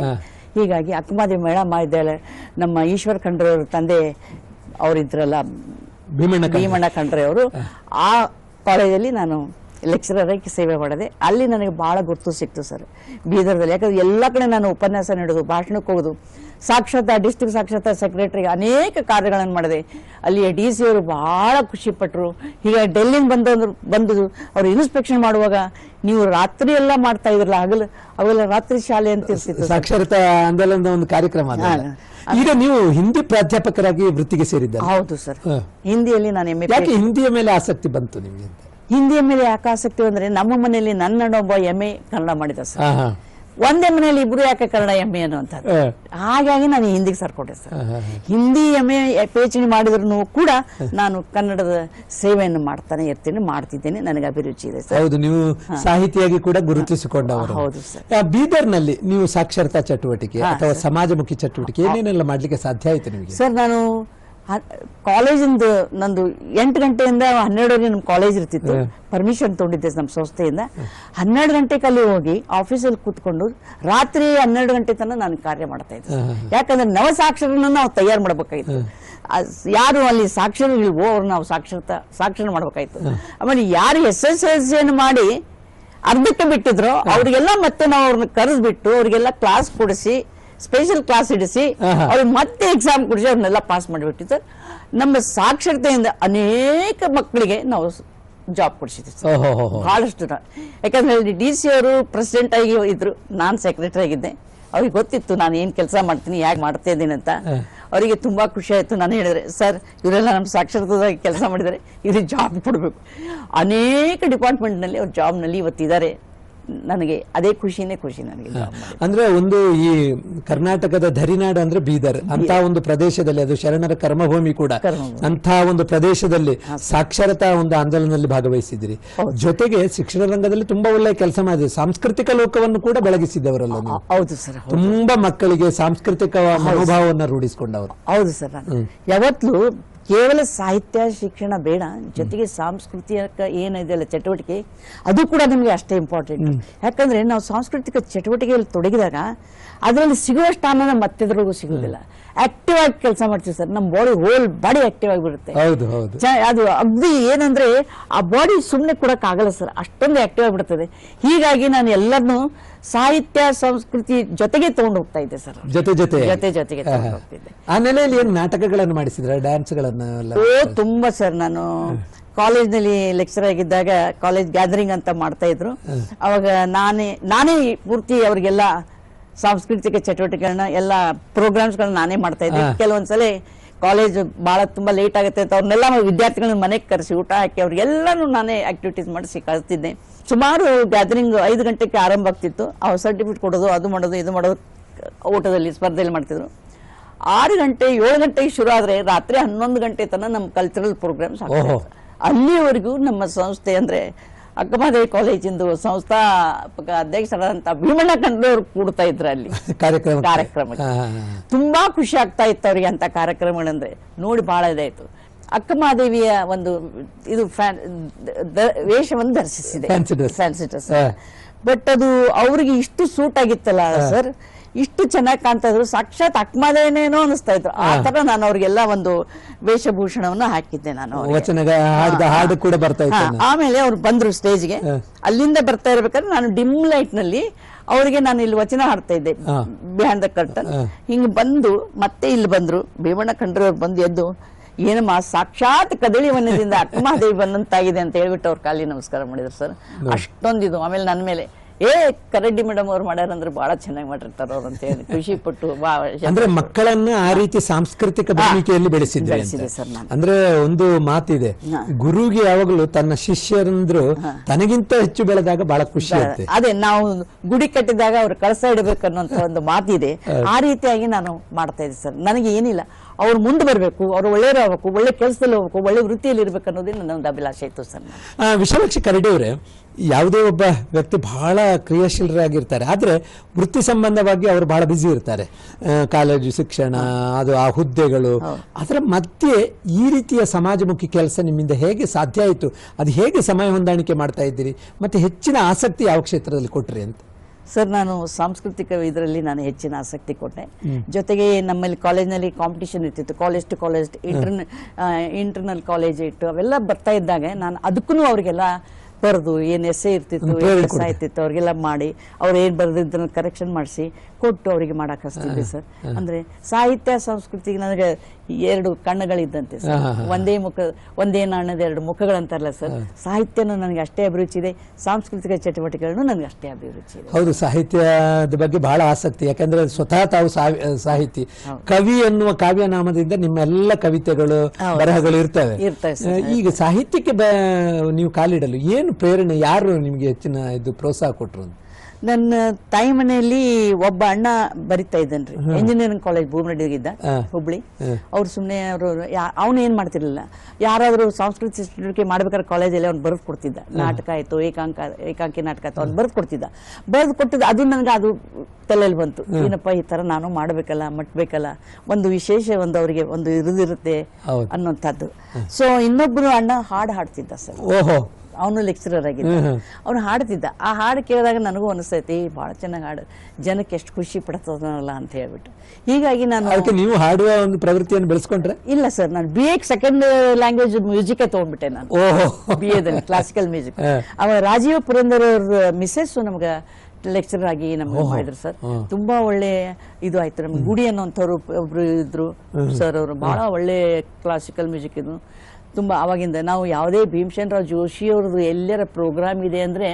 ಹೀಗಾಗಿ ಅಕ್ಕಮಾದಿ ಮೇಳ ಮಹಾವಿದ್ಯಾಲಯ ನಮ್ಮ ಈಶ್ವರ್ ಖಂಡ್ರೆ ಅವ್ರ ತಂದೆ ಅವರಿದ್ರಲ್ಲ ಭೀಮಣ್ಣ ಭೀಮಣ್ಣ ಖಂಡ್ರೆ ಅವರು ಆ ಕಾಲೇಜಲ್ಲಿ ನಾನು ಲೆಕ್ಚರರ್ ಆಗಿ ಸೇವೆ ಮಾಡಿದೆ. ಅಲ್ಲಿ ನನಗೆ ಭಾಳ ಗುರುತು ಸಿಕ್ತು ಸರ್. ಬೀದರ್ದಲ್ಲಿ. ಯಾಕಂದ್ರೆ ಎಲ್ಲ ಕಡೆ ನಾನು ಉಪನ್ಯಾಸ ನೀಡೋದು ಭಾಷಣಕ್ಕೆ ಹೋಗೋದು. ಸಾಕ್ಷರತಾ ಡಿಸ್ಟ್ರಿಕ್ಟ್ ಸಾಕ್ಷರತಾ ಸೆಕ್ರೆಟರಿ ಅನೇಕ ಕಾರ್ಯಗಳನ್ನು ಮಾಡಿದೆ. ಅಲ್ಲಿಯ ಡಿ ಸಿ ಅವರು ಭಾಳ ಖುಷಿ ಹೀಗೆ ಈಗ ಡೆಲ್ಲಿಂದ ಬಂದವರು ಬಂದು ಅವರು ಇನ್ಸ್ಪೆಕ್ಷನ್ ಮಾಡುವಾಗ ನೀವು ರಾತ್ರಿ ಎಲ್ಲ ಮಾಡ್ತಾ ಇದ್ರಲ್ಲ ಹಗಲು ಅವೆಲ್ಲ ರಾತ್ರಿ ಶಾಲೆ ಅಂತ ಇರ್ತಿತ್ತು ಸಾಕ್ಷರತಾ ಆಂದೋಲನದ ಒಂದು ಕಾರ್ಯಕ್ರಮ. ಈಗ ನೀವು ಹಿಂದಿ ಪ್ರಾಧ್ಯಾಪಕರಾಗಿ ವೃತ್ತಿಗೆ ಸೇರಿದ್ದಾರೆ ಹೌದು ಸರ್. ಹಿಂದಿಯಲ್ಲಿ ನಾನು ಹಿಂದಿಯ ಮೇಲೆ ಆಸಕ್ತಿ ಬಂತು ನಿಮ್ಗೆ ಹಿಂದಿಯ ಮೇಲೆ ಯಾಕೆ ಆಸಕ್ತಿ ಅಂದ್ರೆ ನಮ್ಮ ಮನೆಯಲ್ಲಿ ನನ್ನ ಒಬ್ಬ ಎಂ ಎ ಕನ್ನಡ ಮಾಡಿದ ಸರ್. ಒಂದೇ ಮನೆಯಲ್ಲಿ ಇಬ್ರು ಯಾಕೆ ಕನ್ನಡ ಎಂ ಎ ಅನ್ನುವಂಥದ್ದು ಹಾಗಾಗಿ ನಾನು ಹಿಂದಿಗೆ ಸರ್ಕೊಂಡೆ ಸರ್. ಹಿಂದಿ ಎಮ್ಮೆ ಎ ಪಿ ಎಚ್ ಡಿ ಮಾಡಿದ್ರು ಕೂಡ ನಾನು ಕನ್ನಡದ ಸೇವೆಯನ್ನು ಮಾಡ್ತಾನೆ ಇರ್ತೇನೆ ಮಾಡ್ತಿದ್ದೇನೆ ನನಗೆ ಅಭಿರುಚಿ ಇದೆ ಸರ್. ಹೌದು ನೀವು ಸಾಹಿತಿಯಾಗಿ ಕೂಡ ಗುರುತಿಸಿಕೊಂಡ ಹೌದು ಸರ್. ಬೀದರ್ನಲ್ಲಿ ನೀವು ಸಾಕ್ಷರತಾ ಚಟುವಟಿಕೆ ಅಥವಾ ಸಮಾಜಮುಖಿ ಚಟುವಟಿಕೆ ಏನೇನೆಲ್ಲ ಮಾಡ್ಲಿಕ್ಕೆ ಸಾಧ್ಯ ಆಯ್ತು ನಿಮಗೆ? ಸರ್ ನಾನು ಕಾಲೇಜಿಂದ ನಂದು ಎಂಟು ಗಂಟೆಯಿಂದ ಹನ್ನೆರಡುವರೆಗೆ ನಮ್ಮ ಕಾಲೇಜ್ ಇರ್ತಿತ್ತು. ಪರ್ಮಿಷನ್ ತೊಗೊಂಡಿದ್ದೆ ನಮ್ಮ ಸಂಸ್ಥೆಯಿಂದ. ಹನ್ನೆರಡು ಗಂಟೆಗೆ ಅಲ್ಲಿ ಹೋಗಿ ಆಫೀಸಲ್ಲಿ ಕೂತ್ಕೊಂಡು ರಾತ್ರಿ ಹನ್ನೆರಡು ಗಂಟೆ ತನಕ ನಾನು ಕಾರ್ಯ ಮಾಡ್ತಾ ಇದ್ದೆ. ಯಾಕಂದ್ರೆ ನವ ಸಾಕ್ಷರನ್ನ ನಾವು ತಯಾರು ಮಾಡ್ಬೇಕಾಗಿತ್ತು. ಯಾರು ಅಲ್ಲಿ ಸಾಕ್ಷರ ಇಲ್ವೋ ಅವ್ರು ನಾವು ಸಾಕ್ಷರತ ಸಾಕ್ಷರ ಮಾಡ್ಬೇಕಾಯ್ತು ಆಮೇಲೆ ಯಾರು ಎಸ್ ಎಸ್ ಎಲ್ ಸಿಯನ್ನು ಮಾಡಿ ಅರ್ಧಕ್ಕೆ ಬಿಟ್ಟಿದ್ರು ಅವ್ರಿಗೆಲ್ಲ ಮತ್ತೆ ನಾವು ಅವ್ರನ್ನ ಕರೆಸ್ಬಿಟ್ಟು ಅವ್ರಿಗೆಲ್ಲ ಕ್ಲಾಸ್ ಕೊಡಿಸಿ ಸ್ಪೆಷಲ್ ಕ್ಲಾಸ್ ಇಡಿಸಿ ಅವ್ರು ಮತ್ತೆ ಎಕ್ಸಾಮ್ ಕೊಡಿಸಿ ಅವ್ರನ್ನೆಲ್ಲ ಪಾಸ್ ಮಾಡಿಬಿಟ್ಟಿದ್ದು. ಸರ್ ನಮ್ಮ ಸಾಕ್ಷರತೆಯಿಂದ ಅನೇಕ ಮಕ್ಕಳಿಗೆ ನಾವು ಜಾಬ್ ಕೊಡಿಸಿದ್ವಿ ಸರ್. ಬಹಳಷ್ಟು ಜನ. ಯಾಕಂದ್ರೆ ಡಿ ಸಿ ಅವರು ಪ್ರೆಸಿಡೆಂಟ್ ಆಗಿ ಇದ್ರು. ನಾನು ಸೆಕ್ರೆಟರಿ ಆಗಿದ್ದೆ. ಅವ್ರಿಗೆ ಗೊತ್ತಿತ್ತು ನಾನು ಏನು ಕೆಲಸ ಮಾಡ್ತೀನಿ ಯಾಕೆ ಮಾಡ್ತಾ ಇದ್ದೀನಿ ಅಂತ. ಅವರಿಗೆ ತುಂಬಾ ಖುಷಿ ಆಯ್ತು. ನಾನು ಹೇಳಿದ್ರೆ ಸರ್ ಇವರೆಲ್ಲ ನಮ್ಮ ಸಾಕ್ಷರತಾಗಿ ಕೆಲಸ ಮಾಡಿದರೆ. ಇವ್ರಿಗೆ ಜಾಬ್ ಕೊಡಬೇಕು. ಅನೇಕ ಡಿಪಾರ್ಟ್ಮೆಂಟ್ನಲ್ಲಿ ಅವ್ರು ಜಾಬ್ನಲ್ಲಿ ಇವತ್ತಿದ್ದಾರೆ. ನನಗೆ ಅದೇ ಖುಷಿನೇ ಖುಷಿ ನನಗೆ ಅಂದ್ರೆ ಒಂದು ಈ ಕರ್ನಾಟಕದ ಧರಿನಾಡು ಅಂದ್ರೆ ಬೀದರ್ ಅಂತ ಒಂದು ಪ್ರದೇಶದಲ್ಲಿ ಅದು ಶರಣರ ಕರ್ಮಭೂಮಿ ಕೂಡ. ಅಂತ ಒಂದು ಪ್ರದೇಶದಲ್ಲಿ ಸಾಕ್ಷರತಾ ಒಂದು ಆಂದೋಲನದಲ್ಲಿ ಭಾಗವಹಿಸಿದ್ರಿ. ಜೊತೆಗೆ ಶಿಕ್ಷಣ ರಂಗದಲ್ಲಿ ತುಂಬಾ ಒಳ್ಳೆಯ ಕೆಲಸ ಮಾಡಿದ್ರಿ. ಸಾಂಸ್ಕೃತಿಕ ಲೋಕವನ್ನು ಕೂಡ ಬೆಳಗಿಸಿದವರಲ್ಲ ಹೌದು ಸರ್ ತುಂಬಾ ಮಕ್ಕಳಿಗೆ ಸಾಂಸ್ಕೃತಿಕ ಮನೋಭಾವವನ್ನು ರೂಢಿಸಿಕೊಂಡವರು. ಹೌದು ಸರ್ ಯಾವತ್ತೂ ಕೇವಲ ಸಾಹಿತ್ಯ ಶಿಕ್ಷಣ ಬೇಡ. ಜೊತೆಗೆ ಸಾಂಸ್ಕೃತಿಕ ಏನಿದೆಯಲ್ಲ ಚಟುವಟಿಕೆ ಅದು ಕೂಡ ನಮಗೆ ಅಷ್ಟೇ ಇಂಪಾರ್ಟೆಂಟ್ ಯಾಕಂದ್ರೆ ನಾವು ಸಾಂಸ್ಕೃತಿಕ ಚಟುವಟಿಕೆಯಲ್ಲಿ ತೊಡಗಿದಾಗ ಅದರಲ್ಲಿ ಸಿಗುವಷ್ಟು ಆನಂದ ಮತ್ತೆದ್ರಿಗೂ ಸಿಗುವುದಿಲ್ಲ. ಆಕ್ಟಿವ್ ಆಗಿ ಕೆಲಸ ಮಾಡ್ತೀವಿ ಸರ್. ನಮ್ಮ ಬಾಡಿ ಹೋಲ್ ಬಾಡಿ ಆಕ್ಟಿವ್ ಆಗಿಬಿಡುತ್ತೆ ಹೌದು ಹೌದು. ಅದು ಅಗ್ದಿ ಏನಂದ್ರೆ ಆ ಬಾಡಿ ಸುಮ್ಮನೆ ಕೊಡಕ್ ಆಗಲ್ಲ ಸರ್. ಅಷ್ಟೊಂದು ಆಕ್ಟಿವ್ ಆಗಿಬಿಡ್ತದೆ ಹೀಗಾಗಿ ನಾನು ಎಲ್ಲರನ್ನು ಸಾಹಿತ್ಯ ಸಂಸ್ಕೃತಿ ಜೊತೆಗೆ ತಗೊಂಡು ಹೋಗ್ತಾ ಇದ್ದೆ ಸರ್. ಜೊತೆ ಜೊತೆ. ಜೊತೆ ಜೊತೆಗೆ ತಗೊಂಡು ಹೋಗ್ತಿದ್ದೆ. ಆ ನೆಲೆಯಲ್ಲಿ ಏನು ನಾಟಕಗಳನ್ನು ಮಾಡಿಸಿದ್ರ? ಡ್ಯಾನ್ಸ್ಗಳನ್ನ ಓ ತುಂಬಾ ಸರ್. ನಾನು ಕಾಲೇಜ್ನಲ್ಲಿ ಲೆಕ್ಚರ್ ಆಗಿದ್ದಾಗ ಕಾಲೇಜ್ ಗ್ಯಾದರಿಂಗ್ ಅಂತ ಮಾಡ್ತಾ ಇದ್ರು. ಅವಾಗ ನಾನೇ ನಾನೇ ಪೂರ್ತಿ ಅವರಿಗೆಲ್ಲ ಸಾಂಸ್ಕೃತಿಕ ಚಟುವಟಿಕೆಗಳನ್ನ ಎಲ್ಲ ಪ್ರೋಗ್ರಾಮ್ಸ್ಗಳನ್ನ ನಾನೇ ಮಾಡ್ತಾ ಇದ್ದೆ. ಕೆಲವೊಂದ್ಸಲಿ ಕಾಲೇಜ್ ಬಹಳ ತುಂಬಾ ಲೇಟ್ ಆಗುತ್ತೆ ಅಂತ ಅವ್ರನ್ನೆಲ್ಲ ವಿದ್ಯಾರ್ಥಿಗಳನ್ನ ಮನೆಗೆ ಕರೆಸಿ ಊಟ ಹಾಕಿ ಅವ್ರಿಗೆಲ್ಲಾನು ನಾನೇ ಆಕ್ಟಿವಿಟೀಸ್ ಮಾಡಿಸಿ ಕಳಿಸ್ತಿದ್ದೆ. ಸುಮಾರು ಗ್ಯಾದರಿಂಗ್ ಐದು ಗಂಟೆಗೆ ಆರಂಭ ಆಗ್ತಿತ್ತು. ಅವ್ರು ಸರ್ಟಿಫಿಕೇಟ್ ಕೊಡೋದು ಅದು ಮಾಡೋದು ಇದು ಮಾಡೋದು ಊಟದಲ್ಲಿ ಸ್ಪರ್ಧೆಯಲ್ಲಿ ಮಾಡ್ತಿದ್ರು. ಆರು ಗಂಟೆ ಏಳು ಗಂಟೆಗೆ ಶುರು ಆದ್ರೆ ರಾತ್ರಿ ಹನ್ನೊಂದು ಗಂಟೆ ತನಕ ನಮ್ಮ ಕಲ್ಚರಲ್ ಪ್ರೋಗ್ರಾಮ್ಸ್ ಓಹೋ. ಅಲ್ಲಿವರೆಗೂ ನಮ್ಮ ಸಂಸ್ಥೆ ಅಂದ್ರೆ ಅಕ್ಕಮಹಾದೇವಿ ಕಾಲೇಜಿಂದು ಸಂಸ್ಥಾಪಕ ಅಧ್ಯಕ್ಷರಾದಂತಹ ಭೀಮಣ್ಣ ಕಂಡ್ರವ್ರು ಕೂಡ್ತಾ ಇದ್ರು ಅಲ್ಲಿ. ಕಾರ್ಯಕ್ರಮ ಕಾರ್ಯಕ್ರಮ ತುಂಬಾ ಖುಷಿ ಆಗ್ತಾ ಇತ್ತು ಅವ್ರಿಗೆ ಅಂತ ಕಾರ್ಯಕ್ರಮಗಳಂದ್ರೆ ನೋಡಿ ಬಹಳ ಇದಾಯ್ತು. ಅಕ್ಕಮಹಾದೇವಿಯ ಒಂದು ಇದು ವೇಷವನ್ನು ಧರಿಸಿದೆ. ಫ್ಯಾನ್ಸಿ ಡ್ರೆಸ್ ಬಟ್ ಅದು ಅವ್ರಿಗೆ ಇಷ್ಟು ಸೂಟ್ ಆಗಿತ್ತಲ್ಲ ಸರ್ ಇಷ್ಟು ಚೆನ್ನಾಗಿ ಕಾಣ್ತಾ ಇದ್ರು ಸಾಕ್ಷಾತ್ ಅಕ್ಮಲೇನೇನೋ ಅನಿಸ್ತಾ ಇದ್ರು. ಆ ತರ ನಾನು ಅವ್ರಿಗೆಲ್ಲ ಒಂದು ವೇಷಭೂಷಣವನ್ನು ಹಾಕಿದ್ದೆ ನಾನು ಹಾಡು ಕೂಡ ಬರ್ತಾ ಆಮೇಲೆ ಅವ್ರು ಬಂದ್ರು ಸ್ಟೇಜ್ಗೆ. ಅಲ್ಲಿಂದ ಬರ್ತಾ ಇರ್ಬೇಕಾದ್ರೆ ನಾನು ಡಿಮ್ ಲೈಟ್ನಲ್ಲಿ ಅವರಿಗೆ ನಾನು ಇಲ್ಲಿ ವಚನ ಹಾಡ್ತಾ ಇದ್ದೆ. Behind the curtain. ಹಿಂಗ್ ಬಂದು ಮತ್ತೆ ಇಲ್ಲಿ ಬಂದ್ರು. ಭೀಮಣ್ಣ ಖಂಡ್ರವ್ರು ಬಂದು ಎದ್ದು ಏನಮ್ಮ ಸಾಕ್ಷಾತ್ ಕದಳಿ ವನ್ಯದಿಂದ ಅಕ್ಕಮಹಾದೇವಿ ಬಂದಂತಾಗಿದೆ ಅಂತ ಹೇಳ್ಬಿಟ್ಟು ಅವ್ರ ಕಾಲಿ ನಮಸ್ಕಾರ ಮಾಡಿದ್ರು ಸರ್. ಅಷ್ಟೊಂದಿದು. ಆಮೇಲೆ ನನ್ನ ಮೇಲೆ ಏ ಕರಡ್ಡಿ ಮೇಡಮ್ ಅವ್ರು ಮಾಡ್ಯಾರ ಅಂದ್ರೆ ಬಹಳ ಚೆನ್ನಾಗಿ ಮಾಡಿರ್ತಾರ ಅವ್ರು ಅಂತ ಹೇಳಿ ಖುಷಿ ಪಟ್ಟು ಅಂದ್ರೆ ಮಕ್ಕಳನ್ನ ಆ ರೀತಿ ಸಾಂಸ್ಕೃತಿಕ ಭೂಮಿಕೆಯಲ್ಲಿ ಬೆಳೆಸಿದ್ರೆ. ಅಂದ್ರೆ ಒಂದು ಮಾತಿದೆ. ಗುರುಗೆ ಯಾವಾಗಲೂ ತನ್ನ ಶಿಷ್ಯರಂದ್ರು ತನಗಿಂತ ಹೆಚ್ಚು ಬೆಳೆದಾಗ ಬಹಳ ಖುಷಿ ಆಗುತ್ತೆ ಅದೇ ನಾವು ಗುಡಿ ಕಟ್ಟಿದಾಗ ಅವ್ರು ಕಳಸ ಇಡಬೇಕನ್ನುವಂತ ಒಂದು ಮಾತಿದೆ. ಆ ರೀತಿಯಾಗಿ ನಾನು ಮಾಡ್ತಾ ಇದ್ದೆ ಸರ್. ನನಗೆ ಏನಿಲ್ಲ. ಅವ್ರು ಮುಂದೆ ಬರಬೇಕು ಅವ್ರು ಒಳ್ಳೆಯವರು ಆಗ್ಬೇಕು ಒಳ್ಳೆ ಕೆಲಸದಲ್ಲಿ ಹೋಗ್ಬೇಕು ಒಳ್ಳೆ ವೃತ್ತಿಯಲ್ಲಿ ಇರ್ಬೇಕು ಅನ್ನೋದೇ ನನ್ನ ಒಂದು ಅಭಿಲಾಷೆ ಇತ್ತು ಸರ್. ವಿಶಾಲಾಕ್ಷಿ ಕರಡಿ ಅವರೇ ಯಾವುದೇ ಒಬ್ಬ ವ್ಯಕ್ತಿ ಬಹಳ ಕ್ರಿಯಾಶೀಲರಾಗಿರ್ತಾರೆ. ಆದರೆ ವೃತ್ತಿ ಸಂಬಂಧವಾಗಿ ಅವರು ಬಹಳ ಬ್ಯುಸಿ ಇರ್ತಾರೆ. ಕಾಲೇಜು ಶಿಕ್ಷಣ ಅದು ಆ ಹುದ್ದೆಗಳು. ಅದರ ಮಧ್ಯೆ ಈ ರೀತಿಯ ಸಮಾಜಮುಖಿ ಕೆಲಸ ನಿಮ್ಮಿಂದ ಹೇಗೆ ಸಾಧ್ಯ ಆಯಿತು? ಅದು ಹೇಗೆ ಸಮಯ ಹೊಂದಾಣಿಕೆ ಮಾಡ್ತಾ ಇದ್ದೀರಿ? ಮತ್ತೆ ಹೆಚ್ಚಿನ ಆಸಕ್ತಿ ಯಾವ ಕ್ಷೇತ್ರದಲ್ಲಿ ಕೊಟ್ರಿ ಅಂತ? ಸರ್ ನಾನು ಸಾಂಸ್ಕೃತಿಕ ಇದರಲ್ಲಿ ನಾನು ಹೆಚ್ಚಿನ ಆಸಕ್ತಿ ಕೊಟ್ಟೆ. ಜೊತೆಗೆ ನಮ್ಮಲ್ಲಿ ಕಾಲೇಜ್ನಲ್ಲಿ ಕಾಂಪಿಟೇಷನ್ ಇರ್ತಿತ್ತು. College to college intern internal college ಇಟ್ಟು ಅವೆಲ್ಲ ಬರ್ತಾ ಇದ್ದಾಗ ನಾನು ಅದಕ್ಕೂ ಅವ್ರಿಗೆಲ್ಲ ಬರೆದು ಏನು ಎಸೆ ಇರ್ತಿತ್ತು ಏನು ಆಯ್ತಿತ್ತು ಅವ್ರಿಗೆಲ್ಲ ಮಾಡಿ ಅವ್ರು ಏನು ಬರೆದಿದ್ದನ್ನು ಕರೆಕ್ಷನ್ ಮಾಡಿಸಿ ಕೊಟ್ಟು ಅವರಿಗೆ ಮಾಡಕ್ ಹಸ್ತಿದ್ವಿ ಸರ್ ಅಂದ್ರೆ ಸಾಹಿತ್ಯ ಸಂಸ್ಕೃತಿಗೆ ನನಗೆ ಎರಡು ಕಣ್ಣುಗಳಿದ್ದಂತೆ ಸರ್ ಒಂದೇ ಮುಖ ಒಂದೇ ನಾಣ್ಯದ ಎರಡು ಮುಖಗಳಂತಾರಲ್ಲ ಸರ್ ಸಾಹಿತ್ಯನೂ ನನಗೆ ಅಷ್ಟೇ ಅಭಿರುಚಿ ಇದೆ ಸಾಂಸ್ಕೃತಿಕ ಚಟುವಟಿಕೆಗಳನ್ನು ನನಗೆ ಅಷ್ಟೇ ಅಭಿರುಚಿ ಇದೆ. ಹೌದು ಸಾಹಿತ್ಯದ ಬಗ್ಗೆ ಬಹಳ ಆಸಕ್ತಿ ಯಾಕಂದ್ರೆ ಸ್ವತಃ ತಾವು ಸಾಹಿತಿ. ಕವಿ ಎನ್ನುವ ಕಾವ್ಯನಾಮದಿಂದ ನಿಮ್ಮ ಎಲ್ಲ ಕವಿತೆಗಳು ಬರಹಗಳು ಇರ್ತವೆ. ಈಗ ಸಾಹಿತ್ಯಕ್ಕೆ ನೀವು ಕಾಲಿಡಲು ಏನು ಪ್ರೇರಣೆ? ಯಾರು ನಿಮಗೆ ಹೆಚ್ಚಿನ ಇದು ಪ್ರೋತ್ಸಾಹ ಕೊಟ್ಟರು ಅಂತ? ನನ್ನ ತಾಯಿ ಮನೆಯಲ್ಲಿ ಒಬ್ಬ ಅಣ್ಣ ಬರಿತಾ ಇದ್ದನ್ರಿ. ಇಂಜಿನಿಯರಿಂಗ್ ಕಾಲೇಜ್ ಭೂಮನಡಿಗಿದ್ದ. ಹುಬ್ಳಿ. ಅವ್ರು ಸುಮ್ಮನೆ ಅವರು ಅವನು ಏನು ಮಾಡ್ತಿರ್ಲಿಲ್ಲ. ಯಾರಾದರೂ ಸಾಂಸ್ಕೃತಿಕ ಚಟುವಟಿಕೆ ಮಾಡ್ಬೇಕಾದ್ರೆ ಕಾಲೇಜಲ್ಲಿ ಅವ್ನು ಬರ್ದು ಕೊಡ್ತಿದ್ದ. ನಾಟಕ ಆಯ್ತು ಏಕಾಂಕ ಏಕಾಂಕಿ ನಾಟಕ ಆಯ್ತು ಅವ್ನು ಬರ್ದು ಕೊಡ್ತಿದ್ದ. ಬರೆದು ಕೊಟ್ಟಿದ್ದ ಅದು ನನಗೆ ಅದು ತಲೆಯಲ್ಲಿ ಬಂತು. ಏನಪ್ಪ ಈ ತರ ನಾನು ಮಾಡಬೇಕಲ್ಲ ಮಟ್ಬೇಕಲ್ಲ ಒಂದು ವಿಶೇಷ ಒಂದು ಅವರಿಗೆ ಒಂದು ಇರುದಿರುತ್ತೆ. ಅನ್ನೋಂಥದ್ದು ಸೊ ಇನ್ನೊಬ್ಬರು ಅಣ್ಣ ಹಾಡು ಹಾಡ್ತಿದ್ದ ಸರ್. ಓಹೋ. ಅವನು ಲೆಕ್ಚರರ್ ಆಗಿದ್ದ ಅವನು ಹಾಡ್ತಿದ್ದ ಆ ಹಾಡು ಕೇಳಿದಾಗ ನನಗೂ ಅನಿಸ್ತೈತಿ ಭಾಳ ಚೆನ್ನಾಗಿ ಹಾಡು. ಜನಕ್ಕೆ ಎಷ್ಟು ಖುಷಿ ಪಡ್ತದಲ್ಲ ಅಂತ ಹೇಳ್ಬಿಟ್ಟು. ಹೀಗಾಗಿ ನಾನು ಅದಕ್ಕೆ ನೀವು ಹಾಡುವ ಒಂದು ಪ್ರವೃತ್ತಿಯನ್ನು ಬೆಳೆಸ್ಕೊಂಡ್ರೆ? ಇಲ್ಲ ಸರ್ ನಾನು ಬಿ ಎಕ್ ಸೆಕೆಂಡ್ ಲ್ಯಾಂಗ್ವೇಜ್ ಮ್ಯೂಸಿಕ್ ತಗೊಂಡ್ಬಿಟ್ಟೆ ನಾನು. ಓಹೋ. ಬಿ ಎದಲ್ಲಿ ಕ್ಲಾಸಿಕಲ್ ಮ್ಯೂಸಿಕ್. ಅವ ರಾಜೀವ್ ಪುರಂದರ್ ಅವ್ರ ಮಿಸ್ಸೆಸ್ ನಮ್ಗೆ ಲೆಕ್ಚರರ್ ಆಗಿ ನಮ್ಗೆ ಮಾಡಿದ್ರು ಸರ್. ತುಂಬಾ ಒಳ್ಳೆ ಇದು ಆಯ್ತು. ನಮ್ಗೆ ಗುಡಿ ಅನ್ನೋಂಥವ್ರು ಒಬ್ರು ಇದ್ರು. ಸರ್ ಅವರು ಬಹಳ ಒಳ್ಳೆ ಕ್ಲಾಸಿಕಲ್ ಮ್ಯೂಸಿಕ್ ಇದು ತುಂಬಾ ಆವಾಗಿಂದ ನಾವು ಯಾವುದೇ ಭೀಮಸೇನ್ ರಾವ್ ಜೋಶಿ ಅವ್ರದ್ದು ಎಲ್ಲರ ಪ್ರೋಗ್ರಾಮ್ ಇದೆ ಅಂದ್ರೆ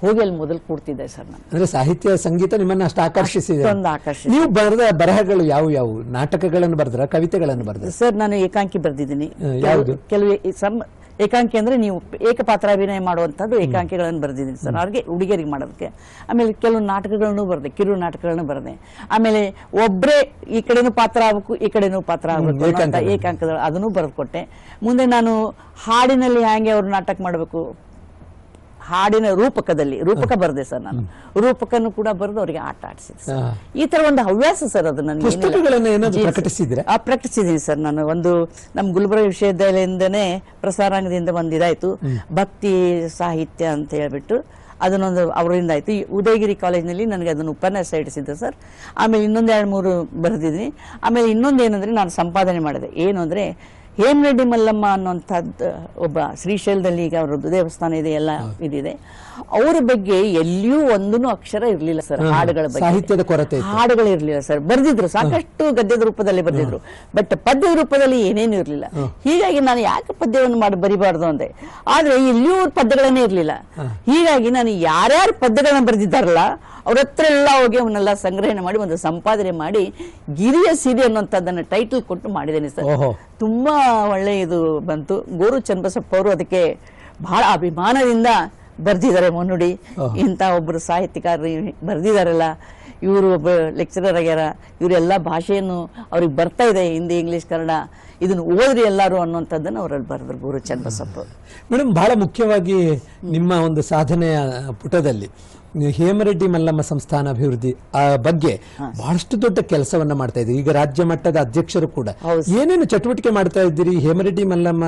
ಹೋಗಿ ಅಲ್ಲಿ ಮೊದಲು ಕೂಡ್ತಿದ್ದೆ ಸರ್ ನಾನು. ಅಂದ್ರೆ ಸಾಹಿತ್ಯ ಸಂಗೀತ ನಿಮ್ಮನ್ನ ಅಷ್ಟು ಆಕರ್ಷಿಸಿದೆ. ಒಂದು ಆಕರ್ಷಿಸಿದೆ. ನೀವು ಬರೆದ ಬರಹಗಳು ಯಾವ ಯಾವ? ನಾಟಕಗಳನ್ನು ಬರೆದ್ರ ಕವಿತೆಗಳನ್ನು ಬರೆದ್ರ? ಸರ್ ನಾನು ಏಕಾಂಕಿ ಬರೆದಿದ್ದೀನಿ. ಯಾವುದು? ಕೆಲವು ಸಮ್ ಏಕಾಂಕಿ ಅಂದರೆ ನೀವು ಏಕಪಾತ್ರಾಭಿನಯ ಮಾಡುವಂಥದ್ದು ಏಕಾಂಕಿಗಳನ್ನು ಬರೆದಿದ್ದೀನಿ ಸರ್. ಅವ್ರಿಗೆ ಹುಡುಗಿಯರಿಗೆ ಮಾಡೋದಕ್ಕೆ. ಆಮೇಲೆ ಕೆಲವು ನಾಟಕಗಳನ್ನು ಬರೆದೆ ಕಿರು ನಾಟಕಗಳನ್ನು ಬರೆದೆ. ಆಮೇಲೆ ಒಬ್ಬರೇ ಈ ಕಡೆನೂ ಪಾತ್ರ ಆಗಬೇಕು ಈ ಕಡೆನೂ ಪಾತ್ರ ಆಗಬೇಕು ಅಂತ ಏಕಾಂಕಗಳು. ಏಕಾಂಕದ ಅದನ್ನು ಬರೆದುಕೊಟ್ಟೆ. ಮುಂದೆ ನಾನು ಹಾಡಿನಲ್ಲಿ ಹ್ಯಾಂಗೆ ಅವರು ನಾಟಕ ಮಾಡಬೇಕು? ಹಾಡಿನ ರೂಪಕದಲ್ಲಿ ರೂಪಕ ಬರೆದೆ ಸರ್ ನಾನು. ರೂಪಕನ್ನು ಕೂಡ ಬರೆದು ಅವರಿಗೆ ಆಟ ಆಡಿಸಿದೆ ಈ ತರ ಒಂದು ಹವ್ಯಾಸ ಸರ್ ಅದು ನನಗೆ ಪ್ರಕಟಿಸಿದ್ದೀನಿ ಸರ್ ನಾನು. ಒಂದು ನಮ್ಮ ಗುಲ್ಬರ್ಗ ವಿಶ್ವವಿದ್ಯಾಲಯದಿಂದನೇ ಪ್ರಸಾರಾಂಗದಿಂದ ಒಂದು ಇದಾಯ್ತು ಭಕ್ತಿ ಸಾಹಿತ್ಯ ಅಂತ ಹೇಳ್ಬಿಟ್ಟು ಅದನ್ನೊಂದು ಅವರಿಂದ ಆಯ್ತು. ಈ ಉದಯಗಿರಿ ಕಾಲೇಜ್ನಲ್ಲಿ ನನಗೆ ಅದನ್ನು ಉಪನ್ಯಾಸ ಇಡಿಸಿದ್ದೆ ಸರ್. ಆಮೇಲೆ ಇನ್ನೊಂದು ಎರಡು ಮೂರು ಬರೆದಿದ್ದೀನಿ. ಆಮೇಲೆ ಇನ್ನೊಂದು ಏನಂದ್ರೆ ನಾನು ಸಂಪಾದನೆ ಮಾಡಿದೆ. ಏನು ಅಂದ್ರೆ ಹೇಮರೆಡ್ಡಿ ಮಲ್ಲಮ್ಮ ಅನ್ನುವಂಥದ್ದು ಒಬ್ಬ ಶ್ರೀಶೈಲದಲ್ಲಿ ಈಗ ಅವರದ್ದು ದೇವಸ್ಥಾನ ಇದೆ ಎಲ್ಲ ಇದಿದೆ. ಅವರ ಬಗ್ಗೆ ಎಲ್ಲಿಯೂ ಒಂದೂ ಅಕ್ಷರ ಇರಲಿಲ್ಲ ಸರ್ ಹಾಡುಗಳ ಬಗ್ಗೆ. ಸಾಹಿತ್ಯದ ಕೊರತೆ. ಹಾಡುಗಳು ಇರಲಿಲ್ಲ ಸರ್ ಬರ್ದಿದ್ರು ಸಾಕಷ್ಟು ಗದ್ಯದ ರೂಪದಲ್ಲಿ ಬರ್ದಿದ್ರು. ಬಟ್ ಪದ್ಯದ ರೂಪದಲ್ಲಿ ಏನೇನು ಇರಲಿಲ್ಲ. ಹೀಗಾಗಿ ನಾನು ಯಾಕೆ ಪದ್ಯವನ್ನು ಮಾಡಿ ಬರಿಬಾರ್ದು ಅಂದೆ. ಆದ್ರೆ ಇಲ್ಲಿಯೂ ಪದ್ಯಗಳನ್ನೇ ಇರಲಿಲ್ಲ. ಹೀಗಾಗಿ ನಾನು ಯಾರ್ಯಾರು ಪದ್ಯಗಳನ್ನ ಬರೆದಿದ್ದಾರಲ್ಲ ಅವ್ರ ಹತ್ರ ಎಲ್ಲ ಹೋಗಿ ಅವನ್ನೆಲ್ಲ ಸಂಗ್ರಹಣೆ ಮಾಡಿ ಒಂದು ಸಂಪಾದನೆ ಮಾಡಿ ಗಿರಿಯ ಸಿರಿ ಅನ್ನುವಂಥದ್ದನ್ನು ಟೈಟಲ್ ಕೊಟ್ಟು ಮಾಡಿದ್ದೇನೆ ಸರ್. ತುಂಬಾ ಒಳ್ಳೆ ಇದು ಬಂತು. ಗೋರು ಚನ್ನಬಸಪ್ಪ ಅವರು ಅದಕ್ಕೆ ಬಹಳ ಅಭಿಮಾನದಿಂದ ಬರ್ದಿದ್ದಾರೆ ಮುನ್ನುಡಿ. ಇಂಥ ಒಬ್ಬರು ಸಾಹಿತ್ಯಕಾರರು ಬರ್ದಿದಾರಲ್ಲ. ಇವರು ಒಬ್ಬ ಲೆಕ್ಚರರ್ ಆಗ್ಯಾರ. ಇವರೆಲ್ಲ ಭಾಷೆಯನ್ನು ಅವ್ರಿಗೆ ಬರ್ತಾ ಇದೆ ಹಿಂದಿ ಇಂಗ್ಲಿಷ್ ಕನ್ನಡ. ಇದನ್ನು ಓದ್ರಿ ಎಲ್ಲರೂ ಅನ್ನುವಂಥದ್ದನ್ನು ಅವರಲ್ಲಿ ಬರೆದ್ರು ಗುರು ಚನ್ನಬಸಪ್ಪ ಅವರು. ಮೇಡಮ್ ಬಹಳ ಮುಖ್ಯವಾಗಿ ನಿಮ್ಮ ಒಂದು ಸಾಧನೆಯ ಪುಟದಲ್ಲಿ ಹೇಮರೆಡ್ಡಿ ಮಲ್ಲಮ್ಮ ಸಂಸ್ಥಾನ ಅಭಿವೃದ್ಧಿ ಆ ಬಗ್ಗೆ ಬಹಳಷ್ಟು ದೊಡ್ಡ ಕೆಲಸವನ್ನ ಮಾಡ್ತಾ ಇದ್ದೀರಿ ಈಗ ರಾಜ್ಯ ಮಟ್ಟದ ಅಧ್ಯಕ್ಷರು ಕೂಡ. ಏನೇನು ಚಟುವಟಿಕೆ ಮಾಡ್ತಾ ಇದ್ದೀರಿ ಹೇಮರೆಡ್ಡಿ ಮಲ್ಲಮ್ಮ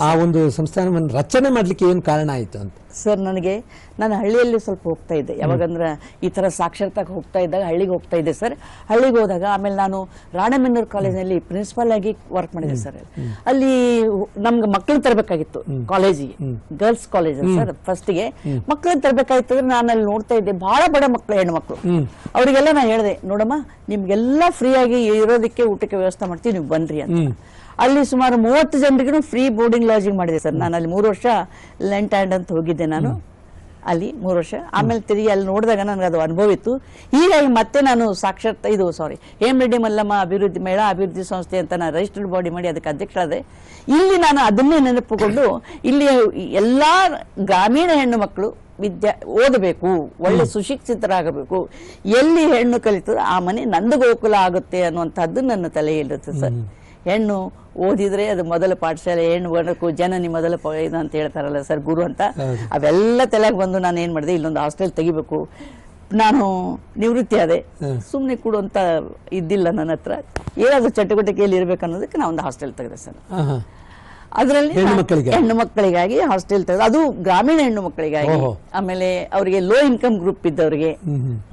ಆ ಒಂದು ಸಂಸ್ಥಾನವನ್ನು ರಚನೆ ಮಾಡ್ಲಿಕ್ಕೆ ಏನ್ ಕಾರಣ ಆಯ್ತು ಅಂತ? ಸರ್ ನನಗೆ ನಾನು ಹಳ್ಳಿಯಲ್ಲಿ ಸ್ವಲ್ಪ ಹೋಗ್ತಾ ಇದ್ದೆ. ಯಾವಾಗಂದ್ರೆ ಈ ಥರ ಸಾಕ್ಷರತಾಗೆ ಹೋಗ್ತಾ ಇದ್ದಾಗ ಹಳ್ಳಿಗೆ ಹೋಗ್ತಾ ಇದ್ದೆ ಸರ್ ಹಳ್ಳಿಗೆ ಹೋದಾಗ ಆಮೇಲೆ ನಾನು ರಾಣೆಬೆನ್ನೂರು ಕಾಲೇಜಿನಲ್ಲಿ ಪ್ರಿನ್ಸಿಪಾಲ್ ಆಗಿ ವರ್ಕ್ ಮಾಡಿದೆ ಸರ್ ಅಲ್ಲಿ ನಮ್ಗೆ ಮಕ್ಕಳು ತರಬೇಕಾಗಿತ್ತು ಕಾಲೇಜಿಗೆ. ಗರ್ಲ್ಸ್ ಕಾಲೇಜ್ ಸರ್ ಫಸ್ಟಿಗೆ ಮಕ್ಕಳು ತರಬೇಕಾಗಿತ್ತು ಅಂದ್ರೆ ನಾನು ಅಲ್ಲಿ ನೋಡ್ತಾ ಇದ್ದೆ. ಬಹಳ ಬಡ ಮಕ್ಕಳು ಹೆಣ್ಣು ಮಕ್ಕಳು ಅವರಿಗೆಲ್ಲ ನಾನು ಹೇಳಿದೆ ನೋಡಮ್ಮ ನಿಮ್ಗೆಲ್ಲ ಫ್ರೀ ಆಗಿ ಇರೋದಕ್ಕೆ ಊಟಕ್ಕೆ ವ್ಯವಸ್ಥೆ ಮಾಡ್ತೀವಿ ನೀವು ಬನ್ರಿ ಅಂತ. ಅಲ್ಲಿ ಸುಮಾರು ಮೂವತ್ತು ಜನರಿಗೂ ಫ್ರೀ ಬೋರ್ಡಿಂಗ್ ಲಾಜಿಂಗ್ ಮಾಡಿದೆ ಸರ್. ನಾನು ಅಲ್ಲಿ ಮೂರು ವರ್ಷ ಲೆಂಟ್ ಹ್ಯಾಂಡ್ ಅಂತ ಹೋಗಿದ್ದೆ ನಾನು. ಅಲ್ಲಿ ಮೂರು ವರ್ಷ. ಆಮೇಲೆ ತಿರುಗಿ ಅಲ್ಲಿ ನೋಡಿದಾಗ ನನಗೆ ಅದು ಅನುಭವ ಇತ್ತು. ಹೀಗಾಗಿ ಮತ್ತೆ ನಾನು ಸಾಕ್ಷಾತ್ ಇದು ಸಾರಿ ಹೇಮರೆಡ್ಡಿ ಮಲ್ಲಮ್ಮ ಅಭಿವೃದ್ಧಿ ಮಹಿಳಾ ಅಭಿವೃದ್ಧಿ ಸಂಸ್ಥೆ ಅಂತ ನಾನು ರಿಜಿಸ್ಟರ್ಡ್ ಬಾಡಿ ಮಾಡಿ ಅದಕ್ಕೆ ಅಧ್ಯಕ್ಷರಾದೆ. ಇಲ್ಲಿ ನಾನು ಅದನ್ನೇ ನೆನಪುಕೊಂಡು ಇಲ್ಲಿ ಎಲ್ಲ ಗ್ರಾಮೀಣ ಹೆಣ್ಣು ಮಕ್ಕಳು ವಿದ್ಯಾ, ಓದಬೇಕು, ಒಳ್ಳೆ ಸುಶಿಕ್ಷಿತರಾಗಬೇಕು. ಎಲ್ಲಿ ಹೆಣ್ಣು ಕಲಿತದೆ ಆ ಮನೆ ನಂದು ಗೋಕುಲ ಆಗುತ್ತೆ ಅನ್ನುವಂಥದ್ದು ನನ್ನ ತಲೆಯಲ್ಲಿರುತ್ತೆ ಸರ್. ಹೆಣ್ಣು ಓದಿದ್ರೆ ಅದು ಮೊದಲ ಪಾಠಶಾಲೆ ಹೆಣ್ಣು ವರ್ಣಕ್ಕೂ ಜನನಿ ಮೊದಲ ಇದು ಅಂತ ಹೇಳ್ತಾರಲ್ಲ ಸರ್ ಗುರು ಅಂತ. ಅವೆಲ್ಲ ತಲೆಗೆ ಬಂದು ನಾನು ಏನ್ ಮಾಡಿದೆ ಇಲ್ಲೊಂದು ಹಾಸ್ಟೆಲ್ ತೆಗಿಬೇಕು. ನಾನು ನಿವೃತ್ತಿ ಆದೆ. ಸುಮ್ಮನೆ ಕೊಡುವಂತ ಇದ್ದಿಲ್ಲ ನನ್ನ ಹತ್ರ. ಏನಾದರೂ ಚಟುವಟಿಕೆಯಲ್ಲಿ ಇರಬೇಕು ಅನ್ನೋದಕ್ಕೆ ನಾನು ಒಂದು ಹಾಸ್ಟೆಲ್ ತೆಗೆದೆ ಸರ್. ಅದರಲ್ಲಿ ಹೆಣ್ಣು ಮಕ್ಕಳಿಗೆ? ಹೆಣ್ಣು ಮಕ್ಕಳಿಗಾಗಿ ಹಾಸ್ಟೆಲ್ ತೆಗೆದು ಅದು ಗ್ರಾಮೀಣ ಹೆಣ್ಣು ಮಕ್ಕಳಿಗಾಗಿ. ಆಮೇಲೆ ಅವರಿಗೆ ಲೋ ಇನ್ಕಮ್ ಗ್ರೂಪ್ ಇದ್ದವರಿಗೆ.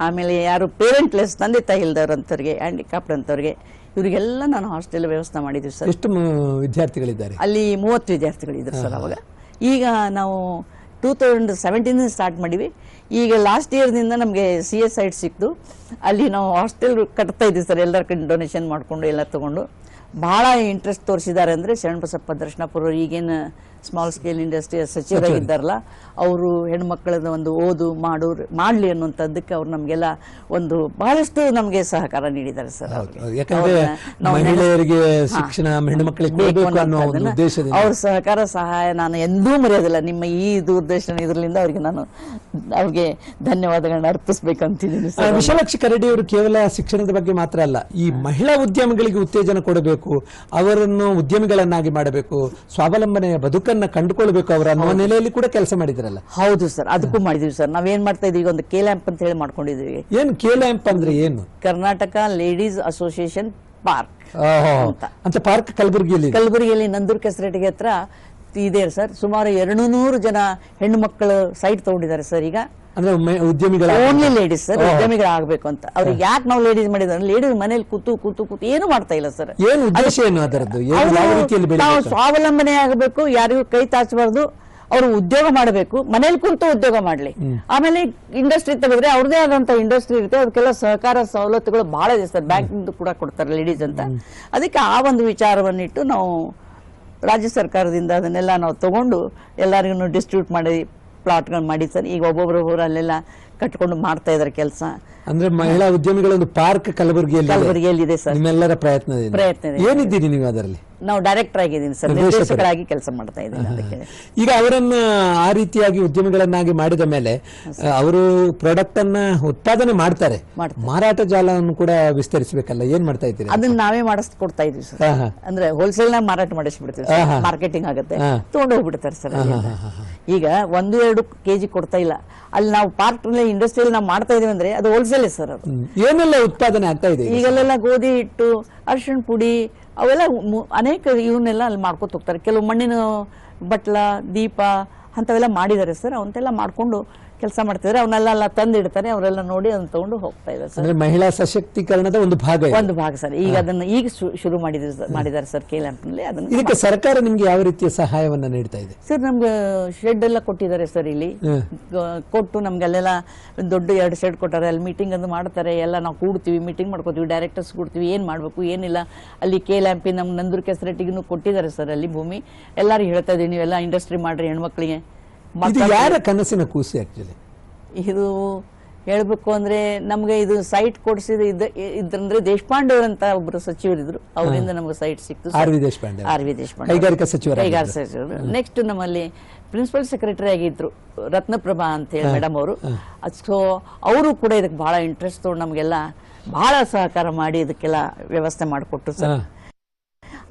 ಆಮೇಲೆ ಯಾರು ಪೇರೆಂಟ್ಲೆಸ್ ತಂದೆ ತಾಯಿ ಇಲ್ದವ್ರಂತವ್ರಿಗೆ ಹ್ಯಾಂಡಿಕ್ಯಾಪ್ಡ್ ಅಂತವ್ರಿಗೆ ಇವರಿಗೆಲ್ಲ ನಾನು ಹಾಸ್ಟೆಲ್ ವ್ಯವಸ್ಥೆ ಮಾಡಿದ್ವಿ ಸರ್. ಎಷ್ಟು ವಿದ್ಯಾರ್ಥಿಗಳಿದ್ದಾರೆ? ಅಲ್ಲಿ ಮೂವತ್ತು ವಿದ್ಯಾರ್ಥಿಗಳಿದ್ರು ಸರ್ ಅವಾಗ. ಈಗ ನಾವು ಟೂ ತೌಸಂಡ್ ಸೆವೆಂಟೀನ್ ಸ್ಟಾರ್ಟ್ ಮಾಡಿವಿ. ಈಗ ಲಾಸ್ಟ್ ಇಯರ್ನಿಂದ ನಮಗೆ ಸಿ ಎಸ್ ಐಡ್ ಸಿಕ್ತು. ಅಲ್ಲಿ ನಾವು ಹಾಸ್ಟೆಲ್ ಕಟ್ತಾ ಇದ್ದೀವಿ ಸರ್ ಎಲ್ಲರ ಕಡೆ ಡೊನೇಷನ್ ಮಾಡಿಕೊಂಡು ಎಲ್ಲ ತೊಗೊಂಡು. ಭಾಳ ಇಂಟ್ರೆಸ್ಟ್ ತೋರಿಸಿದ್ದಾರೆ ಅಂದರೆ ಶರಣಬಸಪ್ಪ ದರ್ಶನಪುರ ಈಗೇನು ಸ್ಮಾಲ್ ಸ್ಕೇಲ್ ಇಂಡಸ್ಟ್ರಿಯ ಸಚಿವರಾಗಿದ್ದಾರಲ್ಲ ಅವರು ಹೆಣ್ಮಕ್ಕಳನ್ನ ಒಂದು ಓದು ಮಾಡು ಮಾಡಲಿ ಅನ್ನುವಂಥದ್ದಕ್ಕೆ ಅವ್ರು ನಮಗೆಲ್ಲ ಒಂದು ಬಹಳಷ್ಟು ನಮಗೆ ಸಹಕಾರ ನೀಡಿದ್ದಾರೆ ಸರ್. ಯಾಕಂದ್ರೆ ಮಹಿಳೆಯರಿಗೆ ಶಿಕ್ಷಣ ಅವ್ರ ಸಹಕಾರ ಸಹಾಯ ನಾನು ಎಂದೂ ಮರೆಯೋದಿಲ್ಲ. ನಿಮ್ಮ ಈ ದೂರದರ್ಶನ ಇದರಿಂದ ಅವರಿಗೆ ನಾನು ಅವ್ರಿಗೆ ಧನ್ಯವಾದಗಳನ್ನ ಅರ್ಪಿಸ್ಬೇಕಂತಿದ್ದೀನಿ ವಿಶಾಲಾಕ್ಷಿ ಕರಡಿ ಅವರು ಕೇವಲ ಶಿಕ್ಷಣದ ಬಗ್ಗೆ ಮಾತ್ರ ಅಲ್ಲ ಈ ಮಹಿಳಾ ಉದ್ಯಮಿಗಳಿಗೆ ಉತ್ತೇಜನ ಕೊಡಬೇಕು ಅವರನ್ನು ಉದ್ಯಮಿಗಳನ್ನಾಗಿ ಮಾಡಬೇಕು ಸ್ವಾವಲಂಬನೆಯ ಬದುಕನ್ನ ಕಂಡುಕೊಳ್ಬೇಕು ಅವರ ಅನ್ನೋ ನೆಲೆಯಲ್ಲಿ ಕೂಡ ಕೆಲಸ ಮಾಡಿದ್ರಲ್ಲ. ಹೌದು ಸರ್ ಅದಕ್ಕೂ ಮಾಡಿದೀವಿ ಸರ್. ನಾವೇನ್ ಮಾಡ್ತಾ ಇದೀವಿ? ಒಂದು ಕೆ ಲ್ಯಾಂಪ್ ಅಂತ ಹೇಳಿ ಮಾಡ್ಕೊಂಡಿದೀವಿ. ಏನು ಕೆ ಲ್ಯಾಂಪ್ ಅಂದ್ರೆ ಏನು? Karnataka ladies association park. ಅಂತ. ಅಂತ ಪಾರ್ಕ್ ಕಲಬುರಗಿಯಲ್ಲಿ. ಕಲಬುರಗಿಯಲ್ಲಿ ನಂದೂರ್ ಕೆಸರಟ್ಟಿಗೆ ಹತ್ರ ಇದೆ ಸರ್. ಸುಮಾರು ಎರಡು ನೂರು ಜನ ಹೆಣ್ಣು ಮಕ್ಕಳು ಸೈಟ್ ತಗೊಂಡಿದ್ದಾರೆ ಸರ್ ಈಗ. ಅಂದ್ರೆ ಉದ್ಯಮಿಗಳ ಓನ್ಲಿ ಲೇಡೀಸ್ ಸರ್ ಉದ್ಯಮಿಗಳಾಗಬೇಕು ಅಂತ. ಅವ್ರಿಗೆ ಯಾಕೆ ನಾವು ಲೇಡೀಸ್ ಮಾಡಿದ್ರೆ ಲೇಡೀಸ್ ಮನೇಲಿ ಕೂತು ಕೂತು ಕೂತು ಏನು ಮಾಡ್ತಾ ಇಲ್ಲ ಸರ್ ಏನು ಉದ್ದೇಶ ಏನು ಅದರದ್ದು? ನಾವು ಸ್ವಾವಲಂಬನೆ ಆಗಬೇಕು ಯಾರಿಗೂ ಕೈ ತಾಚಬಾರ್ದು ಅವರು ಉದ್ಯೋಗ ಮಾಡಬೇಕು ಮನೇಲಿ ಕುಂತು ಉದ್ಯೋಗ ಮಾಡ್ಲಿ. ಆಮೇಲೆ ಇಂಡಸ್ಟ್ರಿ ತೆಗೆದ್ರೆ ಅವ್ರದೇ ಆದಂತ ಇಂಡಸ್ಟ್ರಿ ಇರುತ್ತೆ ಅದಕ್ಕೆಲ್ಲ ಸಹಕಾರ ಸವಲತ್ತುಗಳು ಬಹಳ ಇದೆ ಸರ್ ಬ್ಯಾಂಕಿಂಗ್ ಕೂಡ ಕೊಡ್ತಾರೆ ಲೇಡೀಸ್ ಅಂತ. ಅದಕ್ಕೆ ಆ ಒಂದು ವಿಚಾರವನ್ನಿಟ್ಟು ನಾವು ರಾಜ್ಯ ಸರ್ಕಾರದಿಂದ ಅದನ್ನೆಲ್ಲ ನಾವು ತಗೊಂಡು ಎಲ್ಲರಿಗೂ ಡಿಸ್ಟ್ರಿಬ್ಯೂಟ್ ಮಾಡಿ ಪ್ಲಾಟ್ಗಳು ಮಾಡಿ ಸರ್. ಈಗ ಒಬ್ಬೊಬ್ಬರು ಅಲ್ಲೆಲ್ಲ ಕಟ್ಕೊಂಡು ಮಾಡ್ತಾ ಇದಾರೆ ಕೆಲಸ. ಅಂದ್ರೆ ಮಹಿಳಾ ಉದ್ಯಮಿಗಳ ಒಂದು ಪಾರ್ಕ್ ಕಲಬುರಗಿಯಲ್ಲಿ. ಕಲಬುರಗಿಯಲ್ಲಿ ಇದೆ ಸರ್. ನಿಮ್ಮೆಲ್ಲರ ಪ್ರಯತ್ನದಿಂದ. ಪ್ರಯತ್ನ ಇದೆ. ಏನಿದ್ದೀರಿ ನೀವು ಅದರಲ್ಲಿ? ನಾವು ಡೈರೆಕ್ಟರ್ ಆಗಿದ್ದೀನಿ ಸರ್ ನಿರ್ದೇಶಕರು. ನಿರ್ದೇಶಕರಾಗಿ ಕೆಲಸ ಮಾಡ್ತಾ ಇದ್ದೀನಿ ಅದಕ್ಕೆ. ಈಗ ಅವರನ್ನ ಆ ರೀತಿಯಾಗಿ ಉದ್ಯಮಿಗಳನ್ನಾಗಿ ಮಾಡಿದ ಮೇಲೆ ಅವರು ಪ್ರಾಡಕ್ಟ್ ಅನ್ನ ಉತ್ಪಾದನೆ ಮಾಡ್ತಾರೆ. ಮಾರಾಟ ಜಾಲವನ್ನು ಕೂಡ ವಿಸ್ತರಿಸಬೇಕಲ್ಲ ಏನ್ ಮಾಡ್ತಾ ಇದ್ದೀರಿ? ಅದನ್ನ ನಾವೇ ಮಾಡಿಸ್ಕೊಡ್ತಾ ಇದೀವಿ ಸರ್. ಅಂದ್ರೆ ಹೋಲ್ಸೇಲ್ನ ಮಾರಾಟ ಮಾಡಿಸ್ಬಿಡ್ತೀವಿ. ಮಾರ್ಕೆಟಿಂಗ್ ಆಗುತ್ತೆ. ಹಾ. ತಗೊಂಡು ಹೋಗ್ಬಿಡ್ತಾರೆ ಸರ್ ಈಗ ಒಂದು ಎರಡು ಕೆಜಿ ಕೊಡ್ತಾ ಇಲ್ಲ. ಅಲ್ಲಿ ನಾವು ಪಾರ್ಕ್ ಇಂಡಸ್ಟ್ರಿಯಲ್ ನಾವು ಮಾಡ್ತಾ ಇದೀವಿ ಅಂದ್ರೆ ಅದು ಹೋಲ್ಸೇಲ್ ಸರ್ ಅದು. ಏನೆಲ್ಲ ಉತ್ಪಾದನೆ ಆಗ್ತಾ ಇದೆ ಈಗಲ್ಲೆಲ್ಲ ಈಗಲೆಲ್ಲ ಗೋಧಿ ಹಿಟ್ಟು ಅರಿಶಿಣ ಪುಡಿ ಅವೆಲ್ಲ ಅನೇಕ ಇವನ್ನೆಲ್ಲ ಅಲ್ಲಿ ಮಾಡ್ಕೊತ ಹೋಗ್ತಾರೆ. ಕೆಲವು ಮಣ್ಣಿನ ಬಟ್ಲ, ದೀಪ ಅಂಥವೆಲ್ಲ ಮಾಡಿದ್ದಾರೆ ಸರ್. ಅವಂತೆಲ್ಲ ಮಾಡ್ಕೊಂಡು ಕೆಲಸ ಮಾಡ್ತಿದ್ರೆ ಅವನ್ನೆಲ್ಲ ತಂದಿಡ್ತಾರೆ ಅವರೆಲ್ಲ ನೋಡಿ ಅದನ್ನ ತಗೊಂಡು ಹೋಗ್ತಾ ಇದ್ದಾರೆ ಸರ್. ಅಂದ್ರೆ ಮಹಿಳಾ ಸಶಕ್ತೀಕರಣದ ಒಂದು ಭಾಗ. ಒಂದು ಭಾಗ ಸರ್. ಈಗ ಅದನ್ನ ಈಗ ಶುರು ಮಾಡಿದ್ರು ಸರ್- ಮಾಡಿದ್ದಾರೆ ಸರ್ ಕೆ ನಲ್ಲಿ ಅದನ್ನ ಇದಕ್ಕೆ ಸರ್ಕಾರ ನಿಮ್ಗೆ ಯಾವ ರೀತಿಯ ಸಹಾಯವನ್ನ ನೀಡ್ತಾ ಇದೆ? ಸರ್ ನಮ್ಗೆ ಶೆಡ್ ಎಲ್ಲ ಕೊಟ್ಟಿದ್ದಾರೆ ಸರ್ ಇಲ್ಲಿ. ಕೊಟ್ಟು ನಮ್ಗೆ ಅಲ್ಲೆಲ್ಲ ದೊಡ್ಡ ಎರಡು ಶೆಡ್ ಕೊಟ್ಟಾರೆ ಅಲ್ಲಿ ಮೀಟಿಂಗ್ ಅದು ಮಾಡ್ತಾರೆ ಎಲ್ಲ ನಾವು ಕೂಡ್ತೀವಿ ಮೀಟಿಂಗ್ ಮಾಡ್ಕೋತೀವಿ ಡೈರೆಕ್ಟರ್ಸ್ ಕೂಡ್ತೀವಿ ಏನು ಮಾಡಬೇಕು ಏನಿಲ್ಲ. ಅಲ್ಲಿ ಕೆ ಲ್ಯಾಂಪಿ ನಮ್ಮ ನಂದೂರ್ ಕೆಸರಟ್ಟಿಗೂ ಕೊಟ್ಟಿದ್ದಾರೆ ಸರ್ ಅಲ್ಲಿ ಭೂಮಿ. ಎಲ್ಲರೂ ಹೇಳ್ತಾ ಇದೀವಿ ನೀವೆಲ್ಲ ಇಂಡಸ್ಟ್ರಿ ಮಾಡ್ರಿ ಹೆಣ್ಮಕ್ಳಿಗೆ. ಇದು ಯಾರ ಕನಸಿನ ಕೂಸು ಆಕ್ಚುಲಿ ಇದು ಹೇಳಬೇಕು ಅಂದ್ರೆ ನಮಗೆ ಇದು ಸೈಟ್ ಕೊಡಿಸಿದ ಇದ್ರಂದ್ರೆ ದೇಶಪಾಂಡೆ ಅಂತ ಒಬ್ರು ಸಚಿವರಿದ್ರು. ಅವರಿಂದ ನಮಗೆ ಸೈಟ್ ಸಿಕ್ತು. R V Deshpande R V Deshpande ಕೈಗಾರಿಕಾ ಸಚಿವ ಕೈಗಾರಿಕಾ ಸಚಿವರು. ನೆಕ್ಸ್ಟ್ ನಮ್ಮಲ್ಲಿ ಪ್ರಿನ್ಸಿಪಲ್ ಸೆಕ್ರೆಟರಿ ಆಗಿದ್ರು ರತ್ನಪ್ರಭಾ ಅಂತ ಹೇಳಿ ಮೇಡಮ್ ಅವರು. ಸೊ ಅವರು ಕೂಡ ಇದಕ್ಕೆ ಬಹಳ ಇಂಟ್ರೆಸ್ಟ್ ತಗೊಂಡು ನಮಗೆಲ್ಲ ಬಹಳ ಸಹಕಾರ ಮಾಡಿ ಇದಕ್ಕೆಲ್ಲ ವ್ಯವಸ್ಥೆ ಮಾಡಿಕೊಟ್ರು ಸರ್.